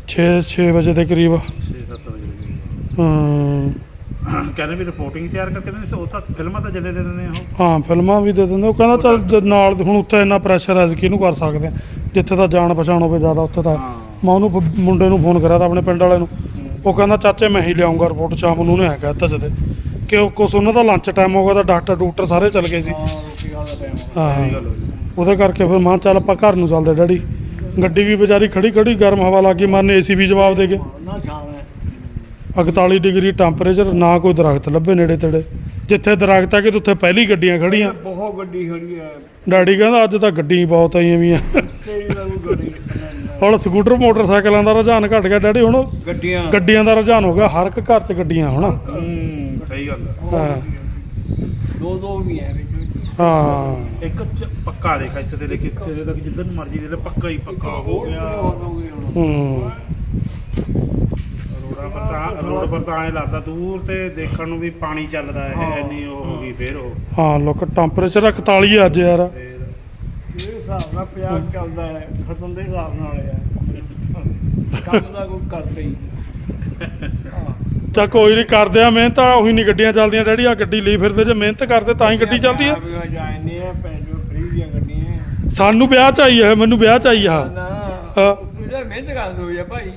6 6 ਵਜੇ ਦੇ ਕਰੀਬ। 6-7 ਵਜੇ ਹਾਂ। ਕਹਿੰਦੇ ਵੀ ਰਿਪੋਰਟਿੰਗ ਤਿਆਰ ਕਰਕੇ ਦਿੰਦੇ ਉਹ ਤਾਂ ਫਿਲਮਾਂ ਤਾਂ ਜਦੇ ਦੇ ਦਿੰਦੇ ਆ ਉਹ। ਹਾਂ ਫਿਲਮਾਂ ਵੀ ਦੇ ਦਿੰਦੇ ਉਹ ਕਹਿੰਦਾ ਚੱਲ ਜੇ ਨਾਲ ਹੁਣ ਉੱਥੇ ਇੰਨਾ ਪ੍ਰੈਸ਼ਰ ਹੈ ਅਸੀਂ ਕਿਹਨੂੰ ਕਰ ਸਕਦੇ ਹਾਂ ਜਿੱਥੇ ਤਾਂ ਜਾਣ ਪਛਾਣ ਹੋਵੇ ਜ਼ਿਆਦਾ ਉੱਥੇ ਤਾਂ। ਹਾਂ। ਮੈਂ ਉਹਨੂੰ ਬ- ਮੁੰਡੇ ਨੂੰ ਫੋਨ ਕਰਿਆ ਤਾਂ ਆਪਣੇ ਪਿੰਡ ਵਾਲੇ ਨੂੰ। ਉਹ ਕਹਿੰਦਾ ਚਾਚੇ ਮੈਂ ਹੀ ਲਿਆਉਂਗਾ ਰਿਪੋਰਟ ਸ਼ਾਮ ਨੂੰ ਉਹਨੇ ਹੈ ਕਹਿਤਾ ਜਦੇ। ਕਿ ਉਹ ਕੁਛ ਉਹਨਾਂ ਦਾ ਲੰਚ ਟਾਈਮ ਹੋ ਗਿਆ ਤਾਂ ਡਾਕਟਰ ਡੂਕਟਰ ਸਾਰੇ ਚਲ ਗਏ ਸੀ। ਹਾਂ ਰੋਟੀ ਖਾਣ ਦਾ ਟਾਈਮ ਹਾਂ ਇਹ ਗੱਲ ਹੋ ਗਈ ਉਹਦੇ ਕਰਕੇ ਫਿਰ ਮਾਂ ਚੱਲ ਆਪਾਂ ਘਰ ਨੂੰ ਚੱਲਦੇ ਡੈਡੀ। ਗੱਡੀ ਵੀ ਵਿਚਾਰੀ ਖੜੀ ਖੜੀ ਗਰਮ ਹਵਾ ਲੱਗ ਗਈ ਮਨ ਏਸੀ ਵੀ ਜਵਾਬ ਦੇ ਗਏ ਨਾ ਖਾਣਾ 41 ਡਿਗਰੀ ਟੈਂਪਰੇਚਰ ਨਾ ਕੋਈ ਦਰਖਤ ਲੱਭੇ ਨੇੜੇ ਤੇੜੇ। ਜਿੱਥੇ ਦਰਖਤ ਆ ਕਿ ਉੱਥੇ ਪਹਿਲੀ ਗੱਡੀਆਂ ਖੜੀਆਂ। ਬਹੁਤ ਗੱਡੀ ਖੜੀ ਹੈ। ਡੈਡੀ ਕਹਿੰਦਾ ਅੱਜ ਤਾਂ ਗੱਡੀ ਬਹੁਤ ਆਈਆਂ ਵੀ ਆ ਹੁਣ ਸਕੂਟਰ ਮੋਟਰਸਾਈਕਲਾਂ ਦਾ ਰੁਝਾਨ ਘਟ ਗਿਆ ਡੈਡੀ ਹੁਣ ਗੱਡੀਆਂ। ਗੱਡੀਆਂ ਦਾ ਰੁਝਾਨ ਹੋ ਗਿਆ ਹਰ ਇੱਕ ਘਰ 'ਚ ਗੱਡੀਆਂ ਹੁਣ। ਹੂੰ ਸਹੀ ਗੱਲ ਹੈ। ਦੋ ਦੋ ਵੀ ਹੈ। ਹਾਂ। ਇੱਕ ਚ ਪੱਕਾ ਦੇਖ ਇੱਥੇ ਤੇ ਲੈ ਕੇ ਇੱਥੇ ਤੱਕ ਜਿੱਧਰ ਨੂੰ ਮਰਜ਼ੀ ਦੇ ਲੈ ਪੱਕਾ ਹੀ ਪੱਕਾ ਹੋ ਗਿਆ। ਹੋ। ਰੋੜਾ ਪਰ ਤਾਂ ਰੋਡ ਪਰ ਤਾਂ ਐ ਲੱਗਦਾ ਦੂਰ ਤੇ ਦੇਖਣ ਨੂੰ ਵੀ ਪਾਣੀ ਚੱਲਦਾ। ਇਹ ਇੰਨੀ ਉਹ ਹੋ ਗਈ ਫੇਰ ਉਹ। ਹਾਂ ਲੋਕ ਟੈਂਪਰੇਚਰ 41 ਆ ਅੱਜ ਯਾਰ। ਫੇਰ। ਇਹ ਹਿਸਾਬ ਨਾਲ ਪਿਆਰ ਚੱਲਦਾ ਹੈ ਖਤਮ ਦੇ ਹਿਸਾਬ ਨਾਲ ਹੈ। ਕੰਮ ਦਾ ਕੋਈ ਕਰਦੇ ਹੀ *laughs* ਹਾਂ। ਚਾ ਕੋਈ ਨਹੀਂ ਕਰਦੇ ਆ ਮਿਹਨਤ ਆ ਉਹੀ ਨਹੀਂ ਗੱਡੀਆਂ ਚੱਲਦੀਆਂ ਡੈਡੀ ਆ ਗੱਡੀ ਲਈ ਫਿਰਦੇ ਜੇ ਮਿਹਨਤ ਕਰਦੇ ਤਾਂ ਹੀ ਗੱਡੀ ਚੱਲਦੀ ਆ। ਵੀ ਜਾਣਦੇ ਆ ਪੈਂਜੋ ਫਰੀ ਦੀਆਂ ਗੱਡੀਆਂ। ਸਾਨੂੰ ਵਿਆਹ ਚ ਆਈ ਹੈ ਮੈਨੂੰ ਵਿਆਹ ਚ ਆਈ ਆ। ਨਾ ਹਾਂ। ਮਿਹਨਤ ਭਾਈ।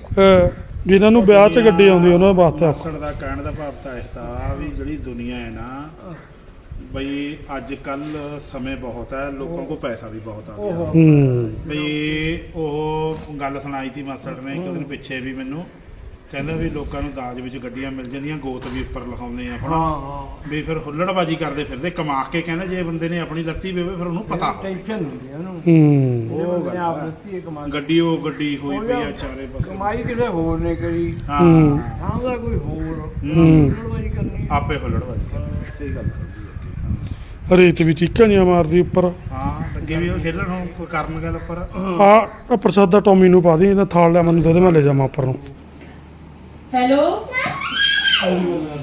ਜਿਨ੍ਹਾਂ ਨੂੰ ਵਿਆਹ 'ਚ ਗੱਡੀ ਆਉਂਦੀ ਉਹਨਾਂ ਵਾਸਤੇ। ਮਾਸੜ ਦਾ ਕਹਿਣ ਦਾ ਭਾਵ ਤਾਂ ਇਹ ਤਾਂ ਵੀ ਜਿਹੜੀ ਦੁਨੀਆ ਹੈ ਨਾ ਬਈ ਅੱਜ ਕੱਲ ਸਮੇਂ ਬਹੁਤ ਹੈ ਲੋਕਾਂ ਕੋਲ ਪੈਸਾ ਵੀ ਬਹੁਤ ਆ ਗਿਆ। ਹੂੰ। ਬਈ ਉਹ ਗੱਲ ਸੁਣਾਈ ਸੀ ਮਾਸੜ ਨੇ ਇੱਕ ਦਿਨ ਪਿੱਛੇ ਵੀ ਮੈਨੂੰ ਕਹਿੰਦਾ ਵੀ ਲੋਕਾਂ ਨੂੰ ਦਾਜ ਵਿੱਚ ਗੱਡੀਆਂ ਮਿਲ ਜਾਂਦੀਆਂ ਗੋਤ ਵੀ ਉੱਪਰ ਲਿਖਾਉਂਦੇ ਆ ਹਾਂ ਆਪਣਾ। ਹਾਂ ਵੀ ਫਿਰ ਹੁੱਲੜਬਾਜੀ ਕਰਦੇ ਫਿਰਦੇ ਕਮਾ ਕੇ ਕਹਿੰਦਾ ਜੇ ਬੰਦੇ ਨੇ ਆਪਣੀ ਲੱਤੀ ਵੀ ਹੋਵੇ ਫਿਰ ਉਹਨੂੰ ਪਤਾ ਹੋਵੇ। ਟੈਨਸ਼ਨ ਹੁੰਦੀ ਆ ਉਹਨੂੰ ਹੂੰ। ਉਹ ਉਹ ਗੱਲ ਆਪ ਹੈ। ਦਿੱਤੀ ਹੈ ਕਮਾਈ ਗੱਡੀ ਉਹ ਗੱਡੀ ਹੋਈ ਪਈ ਆ ਚਾਰੇ ਪਾਸੇ। ਕਮਾਈ ਕਿਸੇ ਹੋਰ ਨੇ ਕਰੀ। ਹਾਂ। ਹੂੰ। ਹਾਂ ਦਾ ਕੋਈ ਹੋਰ ਹੂੰ। ਲੜਵਾਈ ਕਰਨੀ ਆਪੇ ਹੁੱਲੜਬਾਜੀ। ਕਰਦੇ ਸਹੀ ਗੱਲ ਹੈ ਰੇਤ ਵੀ ਚੀਕਾਂ ਨਹੀਂ ਮਾਰਦੀ ਉੱਪਰ। ਹਾਂ ਅੱਗੇ ਵੀ ਉਹ ਖੇਲਣ ਹੁਣ ਕੋਈ ਕਰਨ ਗੱਲ ਉੱਪਰ। ਆ ਪ੍ਰਸਾਦਾ ਟੋਮੀ ਨੂੰ ਪਾ ਦੀ ਇਹਦਾ ਥਾਲ ਲਿਆ ਮੈਨੂੰ ਦੇ ਦੇ ਮੈਂ ਲੈ ਜਾਵਾਂ ਉੱਪਰ ਨੂੰ। ਹੈਲੋ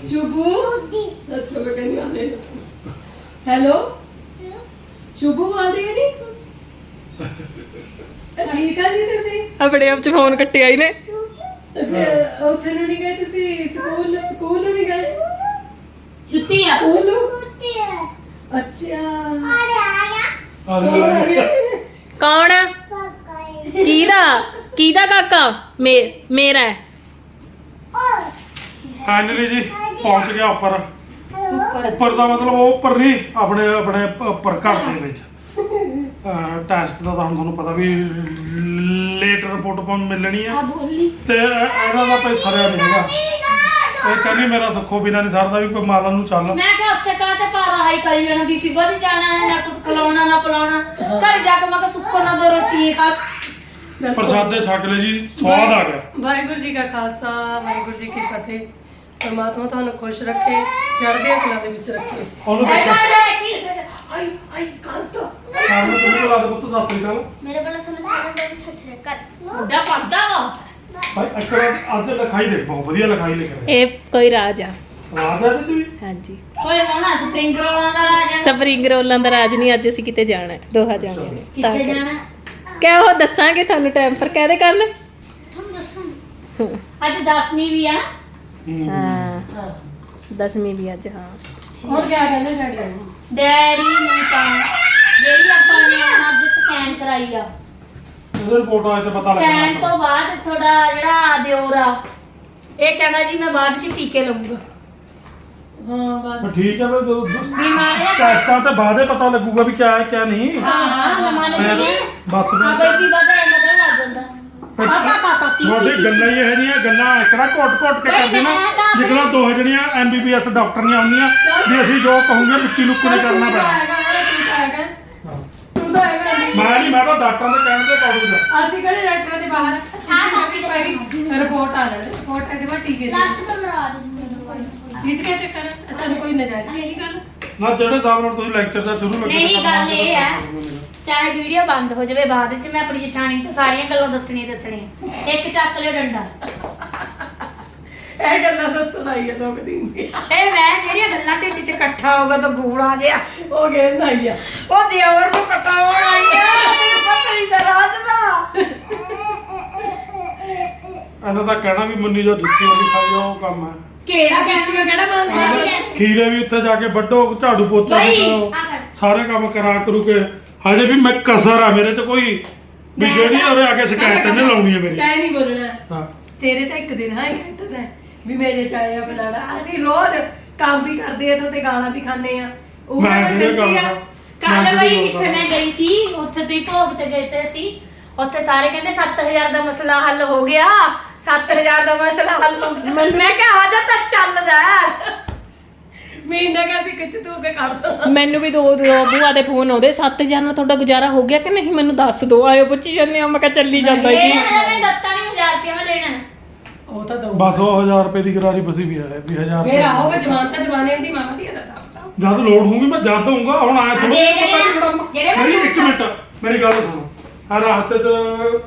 ਸ਼ੁਭੂ ਅੱਛਾ ਮੈਂ ਕਹਿੰਦੀ ਆਲੇ ਹੈਲੋ ਸ਼ੁਭੂ ਆਦੇ ਨਹੀਂ ਠੀਕ ਆ ਜੀ ਤੁਸੀਂ? ਆਪਣੇ ਆਪ ਚ ਫੋਨ ਕੱਟਿਆ ਹੀ ਨੇ। ਤੇ ਉੱਥੇ ਨੂੰ ਨਹੀਂ ਗਏ ਤੁਸੀਂ? ਸਕੂਲ ਸਕੂਲ ਨੂੰ ਨਹੀਂ ਗਏ? ਛੁੱਟੀ ਆ ਸਕੂਲ ਨੂੰ? ਅੱਛਾ। ਕੌਣ ਆ ਗਿਆ? ਕੌਣ ਕਿਹਦਾ ਕਿਹਦਾ ਕਾਕਾ? ਮੇ ਮੇਰਾ ਹੈ। ਫਾਈਨਲੀ ਜੀ ਪਹੁੰਚ ਗਿਆ ਉੱਪਰ। ਉੱਪਰ ਦਾ ਮਤਲਬ ਉਹ ਉੱਪਰ ਨਹੀਂ ਆਪਣੇ ਆਪਣੇ ਉੱਪਰ ਘਰ ਦੇ ਵਿੱਚ। ਟੈਸਟ ਦਾ ਤਾਂ ਹੁਣ ਤੁਹਾਨੂੰ ਪਤਾ ਵੀ ਲੇਟ ਰਿਪੋਰਟ ਪਾ ਮਿਲਣੀ ਆ। ਤੇ ਇਹ- ਇਹਨਾਂ ਦਾ ਕੋਈ ਸਰਿਆ ਨਹੀਂ ਹੈਗਾ। ਇਹ ਕਹਿੰਦੀ ਮੇਰਾ ਸੁੱਖੋ ਬਿਨਾ ਨਹੀਂ ਸਰਦਾ ਵੀ ਕੋਈ ਮਾਲਾ ਨੂੰ ਚੱਲ। ਮੈਂ ਕਿਹਾ ਉੱਥੇ ਕਾਹ ਤੇ ਪਾਰਾ ਹਾਈ ਕਰੀ ਜਾਣਾ ਬੀਪੀ ਵਧ ਜਾਣਾ ਨਾ ਕੁਝ ਖਿਲਾਉਣਾ ਨਾ ਪਿਲਾਉਣਾ। ਘਰ ਜਾ ਕੇ ਮੈਂ ਕਿਹਾ ਸੁੱਕੋ ਨਾ ਦੋ ਰੋਟੀ ਖਾ। ਪ੍ਰਸਾਦੇ ਛਕ ਲੈ ਜੀ ਸਵਾਦ ਆ ਗਿਆ। ਵਾਹਿਗੁਰੂ ਜੀ ਕਾ ਖਾਲਸਾ ਵਾਹਿਗੁਰੂ ਜੀ ਕੀ ਫਤਿਹ। ਪਰਮਾਤਮਾ ਤੁਹਾਨੂੰ ਖੁਸ਼ ਰੱਖੇ ਚੜ੍ਹਦੀਆਂ ਕਲਾ ਦੇ ਵਿੱਚ ਰੱਖੇ। ਉਹਨੂੰ ਦੇਖੋ। ਸਾਹਮਣੇ ਤੁਹਾਨੂੰ ਲਾ ਦੇ ਪੁੱਤ ਸਤਿ ਸ੍ਰੀ ਅਕਾਲ। ਮੇਰੇ ਵੱਲੋਂ ਤੁਹਾਨੂੰ ਸਾਰਿਆਂ ਨੂੰ ਸਤਿ ਸ੍ਰੀ ਅਕਾਲ। ਮੁੰਡਾ ਪੜਦਾ ਵਾ। ਭਾਈ ਅੱਜ ਲਿਖਾਈ ਦੇ ਬਹੁਤ ਵਧੀਆ ਲਿਖਾਈ ਲਿਖ ਰਿਹਾ। ਇਹ ਕੋਈ ਰਾਜ ਆ। ਰਾਜ ਹੈ ਤੇ ਵੀ? ਹਾਂਜੀ। ਕੋਈ ਹੋਣਾ ਸਪਰਿੰਗ ਰੋਲਾਂ ਦਾ ਰਾਜਾ ਸਪਰਿੰਗ ਰੋਲਾਂ ਦਾ ਰਾਜ ਨਹੀਂ ਅੱਜ ਅਸੀਂ ਕਿਤੇ ਜਾਣਾ ਹੈ ਦੋਹਾ ਜਾਣੇ ਤਾਂ ਕਿੱਥੇ ਕਰਕੇ। ਜਾਣਾ? ਕਿਆ ਉਹ ਦੱਸਾਂਗੇ ਤੁਹਾਨੂੰ ਟਾਈਮ ਪਰ ਕਹਦੇ ਕਰਨ ਤੁਹਾਨੂੰ ਦੱਸੋ। ਅੱਜ 10ਵੀਂ ਵੀ ਆ ਹਾਂ। ਦਸਵੀਂ ਵੀ ਅੱਜ ਹਾਂ। ਹੁਣ ਕੀ ਕਹਿੰਦੇ ਡੈਡੀ ਨੂੰ ਡੈਡੀ ਨੂੰ ਤਾਂ ਜਿਹੜੀ ਆਪਾਂ ਨੇ ਅੱਜ ਸਕੈਨ ਕਰਾਈ ਆ। ਇਹਦੇ ਰਿਪੋਰਟਾਂ 'ਚ ਪਤਾ ਸਕੈਨ ਲੱਗਣਾ ਤੋਂ ਬਾਅਦ ਤੁਹਾਡਾ ਜਿਹੜਾ ਦਿਓਰ ਆ ਇਹ ਕਹਿੰਦਾ ਜੀ ਮੈਂ ਬਾਅਦ ਚ ਟੀਕੇ ਲਵਾਂਗਾ ਹਾਂ ਬਸ। ਪਰ ਠੀਕ ਹੈ ਫਿਰ ਜਦੋਂ ਵੀ ਮਾਰਿਆ ਟੈਸਟਾਂ ਤੇ ਬਾਅਦ ਹੀ ਪਤਾ ਲੱਗੂਗਾ ਵੀ ਕਿਆ ਹੈ ਕਿਆ ਨਹੀਂ। ਹਾਂ ਹਾਂ ਮੈਂ ਮੰਨ ਗਈ ਬਸ ਆ ਫਿਰ ਬਈ ਕੀ ਪਤਾ ਹੈ ਮਤਲਬ ਲੱਗ ਜਾਂਦਾ। ਪਾਪਾ ਪਾਪਾ ਕੀ ਤੁਹਾਡੀ ਗੱਲਾਂ ਹੀ ਇਹ ਜੀਆਂ ਗੱਲਾਂ ਇਕੜਾ ਘੋਟ ਘੋਟ ਕੇ ਕਰਦੇ ਨਾ। ਜਿਗਲਾ ਦੋ ਜਣੀਆਂ ਐਮਬੀਬੀਐਸ ਡਾਕਟਰ ਨਹੀਂ ਆਉਂਦੀਆਂ ਵੀ ਅਸੀਂ ਜੋ ਕਹੂੰਗੇ ਲੁੱਕੂ ਨੇ ਕਰਨਾ ਪੈਣਾ। ਤੂੰ ਤਾਂ ਹੈਗਾ ਤੂੰ ਤਾਂ ਹੈਗਾ। ਮੈਂ ਨਹੀਂ ਮੈਂ ਤਾਂ ਡਾਕਟਰਾਂ ਦੇ ਕਹਿਣ ਤੇ ਪਾਉਂਗਾ ਅਸੀਂ ਕਹਿੰਦੇ ਡਾਕਟਰਾਂ ਦੇ ਬਾਹਰ ਸਾਹ ਕਾਪੀ ਪੈ ਗਈ ਰਿਪੋਰਟ ਆ ਜਾਣੀ ਰਿਪੋਰਟ ਆ ਕੇ ਬਾਅਦ ਟੀਕੇ ਦੇ ਲਾਸਟ ਤੋਂ ਦਿੰਦੇ ਇਹ 'ਚ ਕੀ ਚੱਕਰ ਹੈ ਤੁਹਾਨੂੰ ਕੋਈ ਨਜਾਇਜ਼ ਮੇਰੀ ਗੱਲ। ਨਾ ਜਿਹੜੇ ਹਿਸਾਬ ਨਾਲ ਤੁਸੀਂ ਲੈਕਚਰ ਦਾ ਸ਼ੁਰੂ ਲੱਗੇ ਨਹੀਂ, ਗੱਲ ਇਹ ਹੈ। ਚਾਹੇ ਵੀਡੀਓ ਬੰਦ ਹੋ ਜਾਵੇ ਬਾਅਦ ਚ ਮੈਂ ਆਪਣੀ ਜਠਾਣੀ ਤੋਂ ਸਾਰੀਆਂ ਗੱਲਾਂ ਦੱਸਣੀਆਂ ਦੱਸਣੀਆਂ। ਇੱਕ ਚੱਕ ਲਿਓ ਡੰਡਾ। ਇਹ ਗੱਲਾਂ ਤਾਂ ਸੁਣਾਈ ਹੈ ਦੋ ਦਿਨ ਦੀ ਇਹ ਮੈਂ ਜਿਹੜੀਆਂ ਗੱਲਾਂ ਢਿੱਡ ਚ ਇਕੱਠਾ ਹੋਗਾ ਤਾਂ ਗੂੜਾ ਜਿਆ ਉਹ ਕਹਿੰਦਾ ਹੀ ਆ। ਉਹ ਦਿਓਰ ਨੂੰ ਕੱਟਾ ਹੋਣ ਆਈ ਆ ਤੇਰੀ ਪਤਰੀ ਦਾ ਰਾਜ ਦਾ। ਇਹਨਾਂ ਦਾ ਕਹਿਣਾ ਵੀ ਮੁੰਨੀ ਜੋ ਜੁੱਤੀ ਵਾਲੀ ਖਾਈ ਆ, ਉਹ ਕੰਮ ਹੈ। ਕਿਹੜਾ ਜੱਟੀਆਂ ਕਿਹੜਾ ਮੰਨਦਾ ਖੀਰੇ ਵੀ ਉੱਥੇ ਜਾ ਕੇ ਵੱਢੋ ਝਾੜੂ ਪੋਚਾ ਬਈ, ਕਰੋ। ਸਾਰੇ ਕੰਮ ਕਰਾ ਕਰੂ ਕੇ। ਹਜੇ ਵੀ ਮੈਂ ਕਸਰ ਆ ਮੇਰੇ ਚ ਕੋਈ ਵੀ ਜਿਹੜੀ ਉਹਨੇ ਆ ਕੇ ਸ਼ਿਕਾਇਤ ਇਹਨੇ ਲਾਉਣੀ ਹੈ ਮੇਰੀ। ਕਹਿ ਨਹੀਂ ਬੋਲਣਾ। ਹਾਂ। ਤੇਰੇ ਤਾਂ ਇੱਕ ਦਿਨ ਹਾਂ ਕਹਿੰਦਾ ਹੈ ਵੀ ਮੇਰੇ ਚਾਹੇ ਆ ਫਲਾਣਾ। ਅਸੀਂ ਰੋਜ਼ ਕੰਮ ਵੀ ਕਰਦੇ ਆ ਤੇ ਗਾਲਾਂ ਵੀ ਖਾਂਦੇ ਆ। ਉਹ ਮੈਂ ਕਹਿੰਦਾ ਕਿਹੜੇ। ਗੱਲ ਕੱਲ ਬਈ ਜਿੱਥੇ ਮੈਂ ਗਈ ਸੀ ਉੱਥੇ ਤੁਸੀਂ ਭੋਗ ਤੇ ਗਏ ਤੇ ਸੀ ਉੱਥੇ ਸਾਰੇ ਕਹਿੰਦੇ 7000 ਦਾ ਮਸਲਾ ਹੱਲ ਹੋ ਗਿਆ। 7000 ਦਾ ਮਸਲਾ ਹੱਲ ਹੋ ਗਿਆ ਮੈਂ ਕਿਹਾ ਆ ਜਾ ਤਾਂ ਚੱਲਦਾ ਹੈ। ਮਹੀਨਾ ਕਾ ਅਸੀਂ ਕਿੱਚ ਤੂੰ ਕੇ ਕੱਢ ਮੈਨੂੰ ਵੀ ਦੋ ਦੋ ਬੂਆ ਦੇ ਫੋਨ ਆਉਂਦੇ 7000 ਨਾਲ ਤੁਹਾਡਾ ਗੁਜ਼ਾਰਾ ਹੋ ਗਿਆ ਕਿ ਨਹੀਂ? ਮੈਨੂੰ ਦੱਸ ਦਿਓ ਆਇਓ ਪੁੱਛੀ ਜਾਂਦੇ ਆ ਮੈਂ ਕਿਹਾ ਚੱਲੀ ਜਾਂਦਾ ਇਹ ਜੀ। ਹਜੇ ਮੈਂ ਦਿੱਤਾ ਨਹੀਂ 1000 ਰੁਪਏ ਮੈਂ ਲੈਣਾ। ਉਹ ਤਾਂ ਦੋ ਬਸ ਉਹ 1000 ਰੁਪਏ ਦੀ ਗਰਾਰੀ ਬਸੀ ਵੀ ਹੈ ਵੀ 1000 ਫੇਰ ਆਓਗੇ ਜਵਾਨ ਤਾਂ ਜਵਾਨੇ ਦੀ ਮਾਂ ਦੀ ਦਾ। ਸਾਫ਼ ਜਦ ਲੋੜ ਹੋਊਗੀ ਮੈਂ ਜਦ ਦਊਂਗਾ ਹੁਣ ਆਇਆ ਥੋੜਾ ਜਿਹੜੇ- ਜਿਹੜੇ ਮੈਂ ਮੇਰੀ ਇੱਕ ਮਿੰਟ ਮੇਰੀ ਗੱਲ ਸੁਣੋ। ਆ ਰਾਹਤ ਚ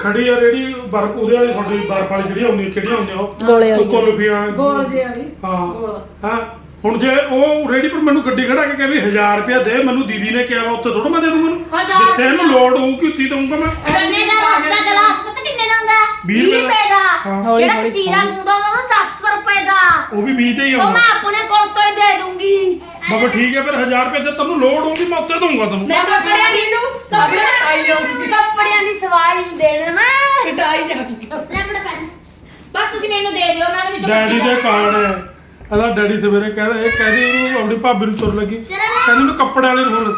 ਖੜੀ ਆ ਜਿਹੜੀ ਬਰਫ ਉਹਦੇ ਵਾਲੀ ਤੁਹਾਡੀ ਬਰਫ ਵਾਲੀ ਜਿਹੜੀ ਆਉਂਦੀ ਕਿਹੜੀ ਆਉਂਦੀ ਉਹ? ਗੋਲੇ ਵਾਲੀ। ਕੁਲਫੀਆਂ ਗੋਲ ਜੇ ਵਾਲੀ। ਹਾਂ। ਗੋਲ। ਹਾਂ। ਹੁਣ ਜੇ ਉਹ ਰੇੜੀ ਪਰ ਮੈਨੂੰ ਗੱਡੀ ਖੜਾ ਕੇ ਕਹੇ ਵੀ 1000 ਰੁਪਇਆ ਦੇ ਮੈਨੂੰ ਦੀਦੀ ਨੇ ਕਿਹਾ ਵਾ ਉੱਥੇ ਥੋੜਾ ਮੈਂ ਦੇ ਦੂੰ ਮੈਨੂੰ ਹਜ਼ਾਰ ਜਿੱਥੇ ਇਹਨੂੰ ਲੋੜ ਹੋਊਗੀ ਉੱਥੇ ਹੀ ਦਊਂਗਾ ਮੈਂ। ਗੰਨੇ ਦਾ ਰਸ ਦਾ ਗਲਾਸ ਪਤਾ ਕਿੰਨੇ ਦਾ ਹੁੰਦਾ ਵੀਹ 20 ਰੁਪਏ ਦਾ। ਹਾਂ। ਹੌਲੀ ਜਿਹੜਾ ਹੌਲੀ। ਕਚੀਰਾ ਹੁੰਦਾ ਉਹਦਾ 10 ਰੁਪਏ ਦਾ। ਉਹ ਵੀ 20 ਤੇ ਹੀ ਉਹ ਆਉਂਦਾ ਮੈਂ ਆਪਣੇ ਕੋਲ ਤੋਂ ਹੀ ਦੇ ਦੂੰਗੀ। ਬਾਬਾ ਠੀਕ ਹੈ ਫਿਰ 1000 ਰੁਪਏ ਜੇ ਤੈਨੂੰ ਲੋੜ ਹੋਊਗੀ ਮੈਂ ਉੱਥੇ ਦਊਂਗਾ ਤੈਨੂੰ ਮੈਂ ਕੱਪੜਿਆਂ ਦੀ ਨੂੰ ਜਾਊਗੀ ਕੱਪੜਿਆਂ ਦੀ ਸਵਾਈ ਦੇਣ ਮੈਂ। ਕਟਾਈ ਮੈਨੂੰ ਦੇ ਦਿਓ ਮੈਂ ਉਹਦੇ ਵਿੱਚੋਂ ਡੈਡੀ ਦੇ ਕਾਰਡ ਹੈ। ਇਹਦਾ ਡੈਡੀ ਸਵੇਰੇ ਕਹਿੰਦਾ ਇਹ ਕਹਿੰਦੀ ਇਹਨੂੰ ਆਪਣੀ ਭਾਬੀ ਨੂੰ ਤੁਰ ਲੱਗੀ। ਕਹਿੰਦੀ ਨੂੰ ਕੱਪੜੇ ਵਾਲੇ ਨੂੰ ਹੁਣ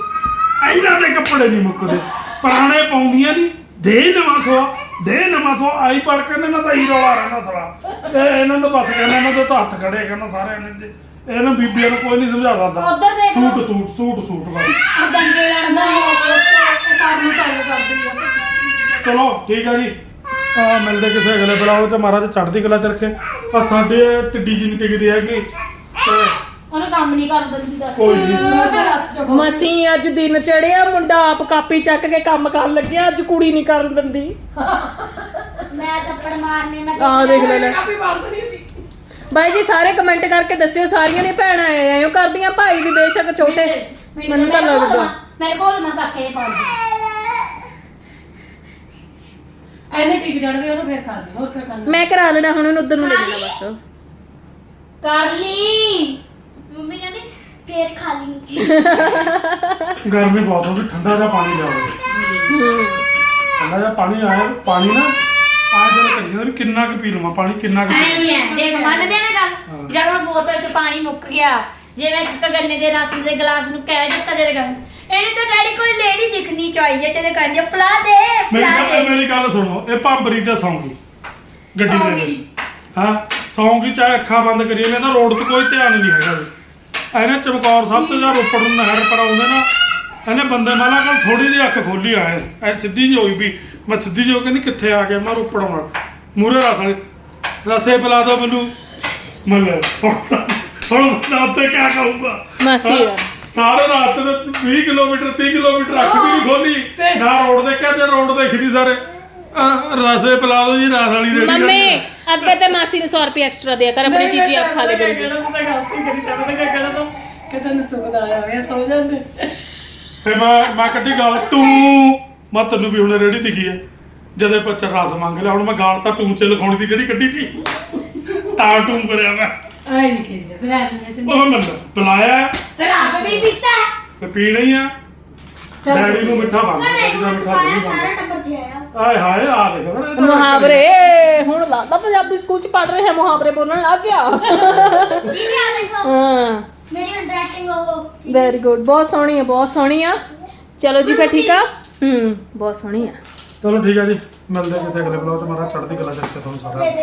ਇਹਨਾਂ ਦੇ ਕੱਪੜੇ ਨਹੀਂ ਮੁੱਕਦੇ। ਪੁਰਾਣੇ ਪਾਉਂਦੀਆਂ ਨਹੀਂ ਦੇ ਨਵਾਂ ਸਵਾ ਦੇ ਨਵਾਂ ਸਵਾ ਆਈ ਪਰ ਕਹਿੰਦੇ ਨਾ ਤਾਂ ਹੀ ਰੌਲਾ ਰਹਿਣਾ ਸਲਾ ਇਹ ਇਹਨਾਂ ਦਾ ਬਸ ਕਹਿੰਦਾ ਇਹਨਾਂ ਦੇ ਤਾਂ ਹੱਥ ਖੜੇ ਕਹਿੰਦਾ ਸਾਰੇ ਇਹਨਾਂ ਦੇ। ਇਹਨਾਂ ਬੀਬੀਆਂ ਨੂੰ ਕੋਈ ਨਹੀਂ ਸਮਝਾ ਸਕਦਾ। ਉੱਧਰ ਦੇਖ ਲਓ। ਸੂਟ ਸੂਟ ਸੂਟ ਸੂਟ ਬਸ ਉਹ ਦੰਗੇ ਲੜਦਾ ਕੰਮ ਨੂੰ ਚਾਲੂ ਕਰ ਦਿੰਦੀ ਆ। ਚਲੋ ਠੀਕ ਹੈ ਜੀ। ਆ ਮਿਲਦੇ ਕਿਸੇ ਅਗਲੇ ਬਲਾਓ ਤੇ ਮਹਾਰਾਜ ਚੜ੍ਹਦੀ ਕਲਾ ਚ ਰੱਖੇ। ਆ ਸਾਡੇ ਟਿੱਡੀ ਜੀ ਨਹੀਂ ਟਿਕਦੀ ਹੈਗੀ। ਤੇ ਉਹਨੂੰ ਕੰਮ ਨਹੀਂ ਕਰ ਦਿੰਦੀ ਦੱਸ। ਕੋਈ ਚ ਮਸੀਂ ਅੱਜ ਦਿਨ ਚੜਿਆ ਮੁੰਡਾ ਆਪ ਕਾਪੀ ਚੱਕ ਕੇ ਕੰਮ ਕਰਨ ਲੱਗਿਆ ਅੱਜ ਕੁੜੀ ਨਹੀਂ ਕਰਨ ਦਿੰਦੀ। ਮੈਂ ਥੱਪੜ ਮਾਰਨੇ ਮੈਂ ਆ ਦੇਖ ਲੈ ਲੈ। ਕਾਪੀ ਮਾਰ ਦਿੰਦੀ ਸੀ। ਬਾਈ ਜੀ ਸਾਰੇ ਕਮੈਂਟ ਕਰਕੇ ਦੱਸਿਓ ਸਾਰੀਆਂ ਨੇ ਭੈਣਾਂ ਐਂ ਕਰਦੀਆਂ ਭਾਈ ਵੀ ਬੇਸ਼ੱਕ ਛੋਟੇ। ਮੈਨੂੰ ਤਾਂ ਲੱਗਦਾ। ਮੇਰੇ ਕੋਲ ਮੈਂ ਕਾਕੇ ਪਾ ਦੇ ਐਨੇ ਟਿਕ ਜਾਣਦੇ ਉਹਨੂੰ ਫੇਰ ਖਾ ਦੇ ਹੋਰ ਕੀ ਕਰਨਾ। ਮੈਂ ਕਰਾ ਲੈਣਾ ਹੁਣ ਉਹਨੂੰ ਉਧਰ ਨੂੰ ਲੈ ਜਾਣਾ ਬਸ ਕਰ ਲਈ ਮੰਮੀ ਕਹਿੰਦੀ ਫੇਰ ਖਾ ਲਈ ਗਰਮੀ ਬਹੁਤ ਹੋ ਗਈ ਠੰਡਾ ਜਿਹਾ ਪਾਣੀ ਲਿਆਓ। ਹੂੰ ਠੰਡਾ ਜਿਹਾ ਪਾਣੀ ਆਇਆ ਪਾਣੀ ਨਾ ਆ ਜਦ ਵੀ ਕਿੰਨਾ ਕੁ ਪੀ ਲਵਾਂ ਪਾਣੀ ਕਿੰਨਾ ਕੁ ਪੀ ਐ ਨਹੀਂ ਹੈ ਦੇਖ ਮੰਨਦੇ ਨਾ ਗੱਲ। ਜਦੋਂ ਬੋਤਲ 'ਚ ਪਾਣੀ ਮੁੱਕ ਗਿਆ ਜਿਵੇਂ ਇੱਕ ਗੰਨੇ ਦੇ ਰਸ ਦੇ ਗਲਾਸ ਨੂੰ ਕਹਿ ਦਿੱਤਾ ਜਿਹੜੇ ਗੱਲ ਇਹਨੂੰ ਤਾਂ ਡੈਡੀ ਕੋਈ ਲੇਡੀ ਦਿਖਣੀ ਚਾਹੀਦੀ ਤੇਰੇ ਕੰਨ ਪਲਾ ਦੇ ਮੇਰੀ ਪਲਾ ਗੱਲ ਦੇ। ਮੇਰੀ ਗੱਲ ਸੁਣੋ ਇਹ ਭਾਂਬਰੀ ਤੇ ਸੌਂਗੀ ਗੱਡੀ ਦੇ ਸੌਂਗੀ। ਵਿੱਚ। ਹਾਂ ਸੌਂਗੀ ਚਾਹੇ ਅੱਖਾਂ ਬੰਦ ਕਰੀਏ ਮੈਂ ਤਾਂ ਰੋਡ ਤੇ ਕੋਈ ਧਿਆਨ ਨਹੀਂ ਹੈਗਾ। ਵੀ। ਇਹਨੇ ਚਮਕੌਰ ਸਾਹਿਬ ਤੋਂ ਜਾਂ ਰੋਪੜ ਨੂੰ ਨਹਿਰ ਪਰ ਆਉਂਦੇ ਨਾ ਇਹਨੇ ਬੰਦੇ ਮਾਲਾ ਕੋਲ ਥੋੜੀ ਜਿਹੀ ਅੱਖ ਖੋਲੀ ਆਏ ਐ ਸਿੱਧੀ ਜਿਹੀ ਹੋਈ ਵੀ ਮੈਂ ਸਿੱਧੀ ਹੋ ਕਹਿੰਦੀ ਕਿੱਥੇ ਆ ਗਿਆ ਮੈਂ ਰੋਪੜ ਆਉਣਾ। ਮੂਰੇ ਰਸ ਰਸੇ ਪਿਲਾ ਦੋ ਮੈਨੂੰ। ਮੱਲੇ ਹੁਣ ਬੰਦਾ ਉੱਤੇ ਕਿਆ ਕਹੂਗਾ? ਮਾਸੀ ਯਾਰ। ਸਾਰੇ ਰਾਤ ਦੇ 20 ਕਿਲੋਮੀਟਰ 30 ਕਿਲੋਮੀਟਰ ਅੱਖ ਵੀ ਨਹੀਂ ਖੋਲੀ ਨਾ ਰੋਡ ਦੇਖਿਆ ਤੇ ਰੋਡ ਦੇਖਦੀ ਸਾਰੇ। ਰਸੇ ਪਿਲਾ ਦੋ ਜੀ ਰਸ ਵਾਲੀ ਰੇੜੀ ਮੰਮੀ ਅੱਗੇ ਤੇ ਮਾਸੀ ਨੂੰ 100 ਰੁਪਏ ਐਕਸਟਰਾ ਦਿਆ ਕਰ ਆਪਣੀ ਚੀਜ਼ੀ ਅੱਖਾਂ ਲੈ ਕਰੀ ਕਿਸੇ ਨੂੰ ਸੁਖ ਆਇਆ ਹੋਇਆ ਸੋ ਜਾਂਦੇ ਫੇ ਮੈਂ ਮੈਂ ਕੱਢੀ ਗਾਲ ਟੂ ਮੈਂ ਤੈਨੂੰ ਵੀ ਹੁਣ ਰੇੜੀ ਦਿਖੀ ਹੈ ਜਦੇ ਬੱਚਾ ਰਸ ਮੰਗ ਲਿਆ ਹੁਣ ਮੈਂ ਗਾਲ ਤਾਂ ਟੂ ਚ ਲਿਖਾਉਣੀ ਦੀ ਕਿਹੜੀ ਕੱਢੀ ਸੀ? ਤਾਂ ਟੂ ਕਰਿਆ ਮੈਂ। ਆਈ ਨਹੀਂ ਕਿਸੇ ਬੁਲਾ ਦਿੰਦੇ ਉਹ ਮੈਂ ਬੁਲਾਇਆ। ਤੇ ਆਪ ਵੀ ਪੀਤਾ। ਤੇ ਪੀਣਾ ਹੀ ਆ। ਡੈਡੀ ਨੂੰ ਮਿੱਠਾ ਬੰਦ ਡੈਡੀ ਦਾ ਮਿੱਠਾ ਨਹੀਂ ਸਾਰਾ ਬੰਦ ਤੇ ਆਇਆ। ਆਏ ਹਾਏ ਆ ਦੇਖ ਨਾ, ਇਹ ਤਾਂ ਮੁਹਾਵਰੇ ਹੁਣ ਲੱਗਦਾ ਪੰਜਾਬੀ ਸਕੂਲ ਚ ਪੜ ਰਹੇ ਹੈ ਮੁਹਾਵਰੇ ਬੋਲਣ ਲੱਗ ਗਿਆ। ਦੀਦੀ ਆ ਦੇਖੋ ਹਾਂ। ਮੇਰੀ ਹੈਂਡਰਾਈਟਿੰਗ ਉਹ ਵੈਰੀ ਗੁੱਡ ਬਹੁਤ ਸੋਹਣੀ ਹੈ ਬਹੁਤ ਸੋਹਣੀ ਆ। ਚਲੋ ਜੀ ਫਿਰ ਠੀਕ ਆ? ਹੂੰ ਬਹੁਤ ਸੋਹਣੀ ਆ। ਚਲੋ ਠੀਕ ਹੈ ਜੀ। ਮਿਲਦੇ ਹਾਂ ਕਿਸੇ ਅਗਲੇ ਬਲੌਗ ਚ। ਮਾਰਾ ਚੜ੍ਹਦੀ ਕਲਾ ਰੱਖੇ ਤੁਹਾਨੂੰ ਸਾਰਾ ਦੇ ਦੇ।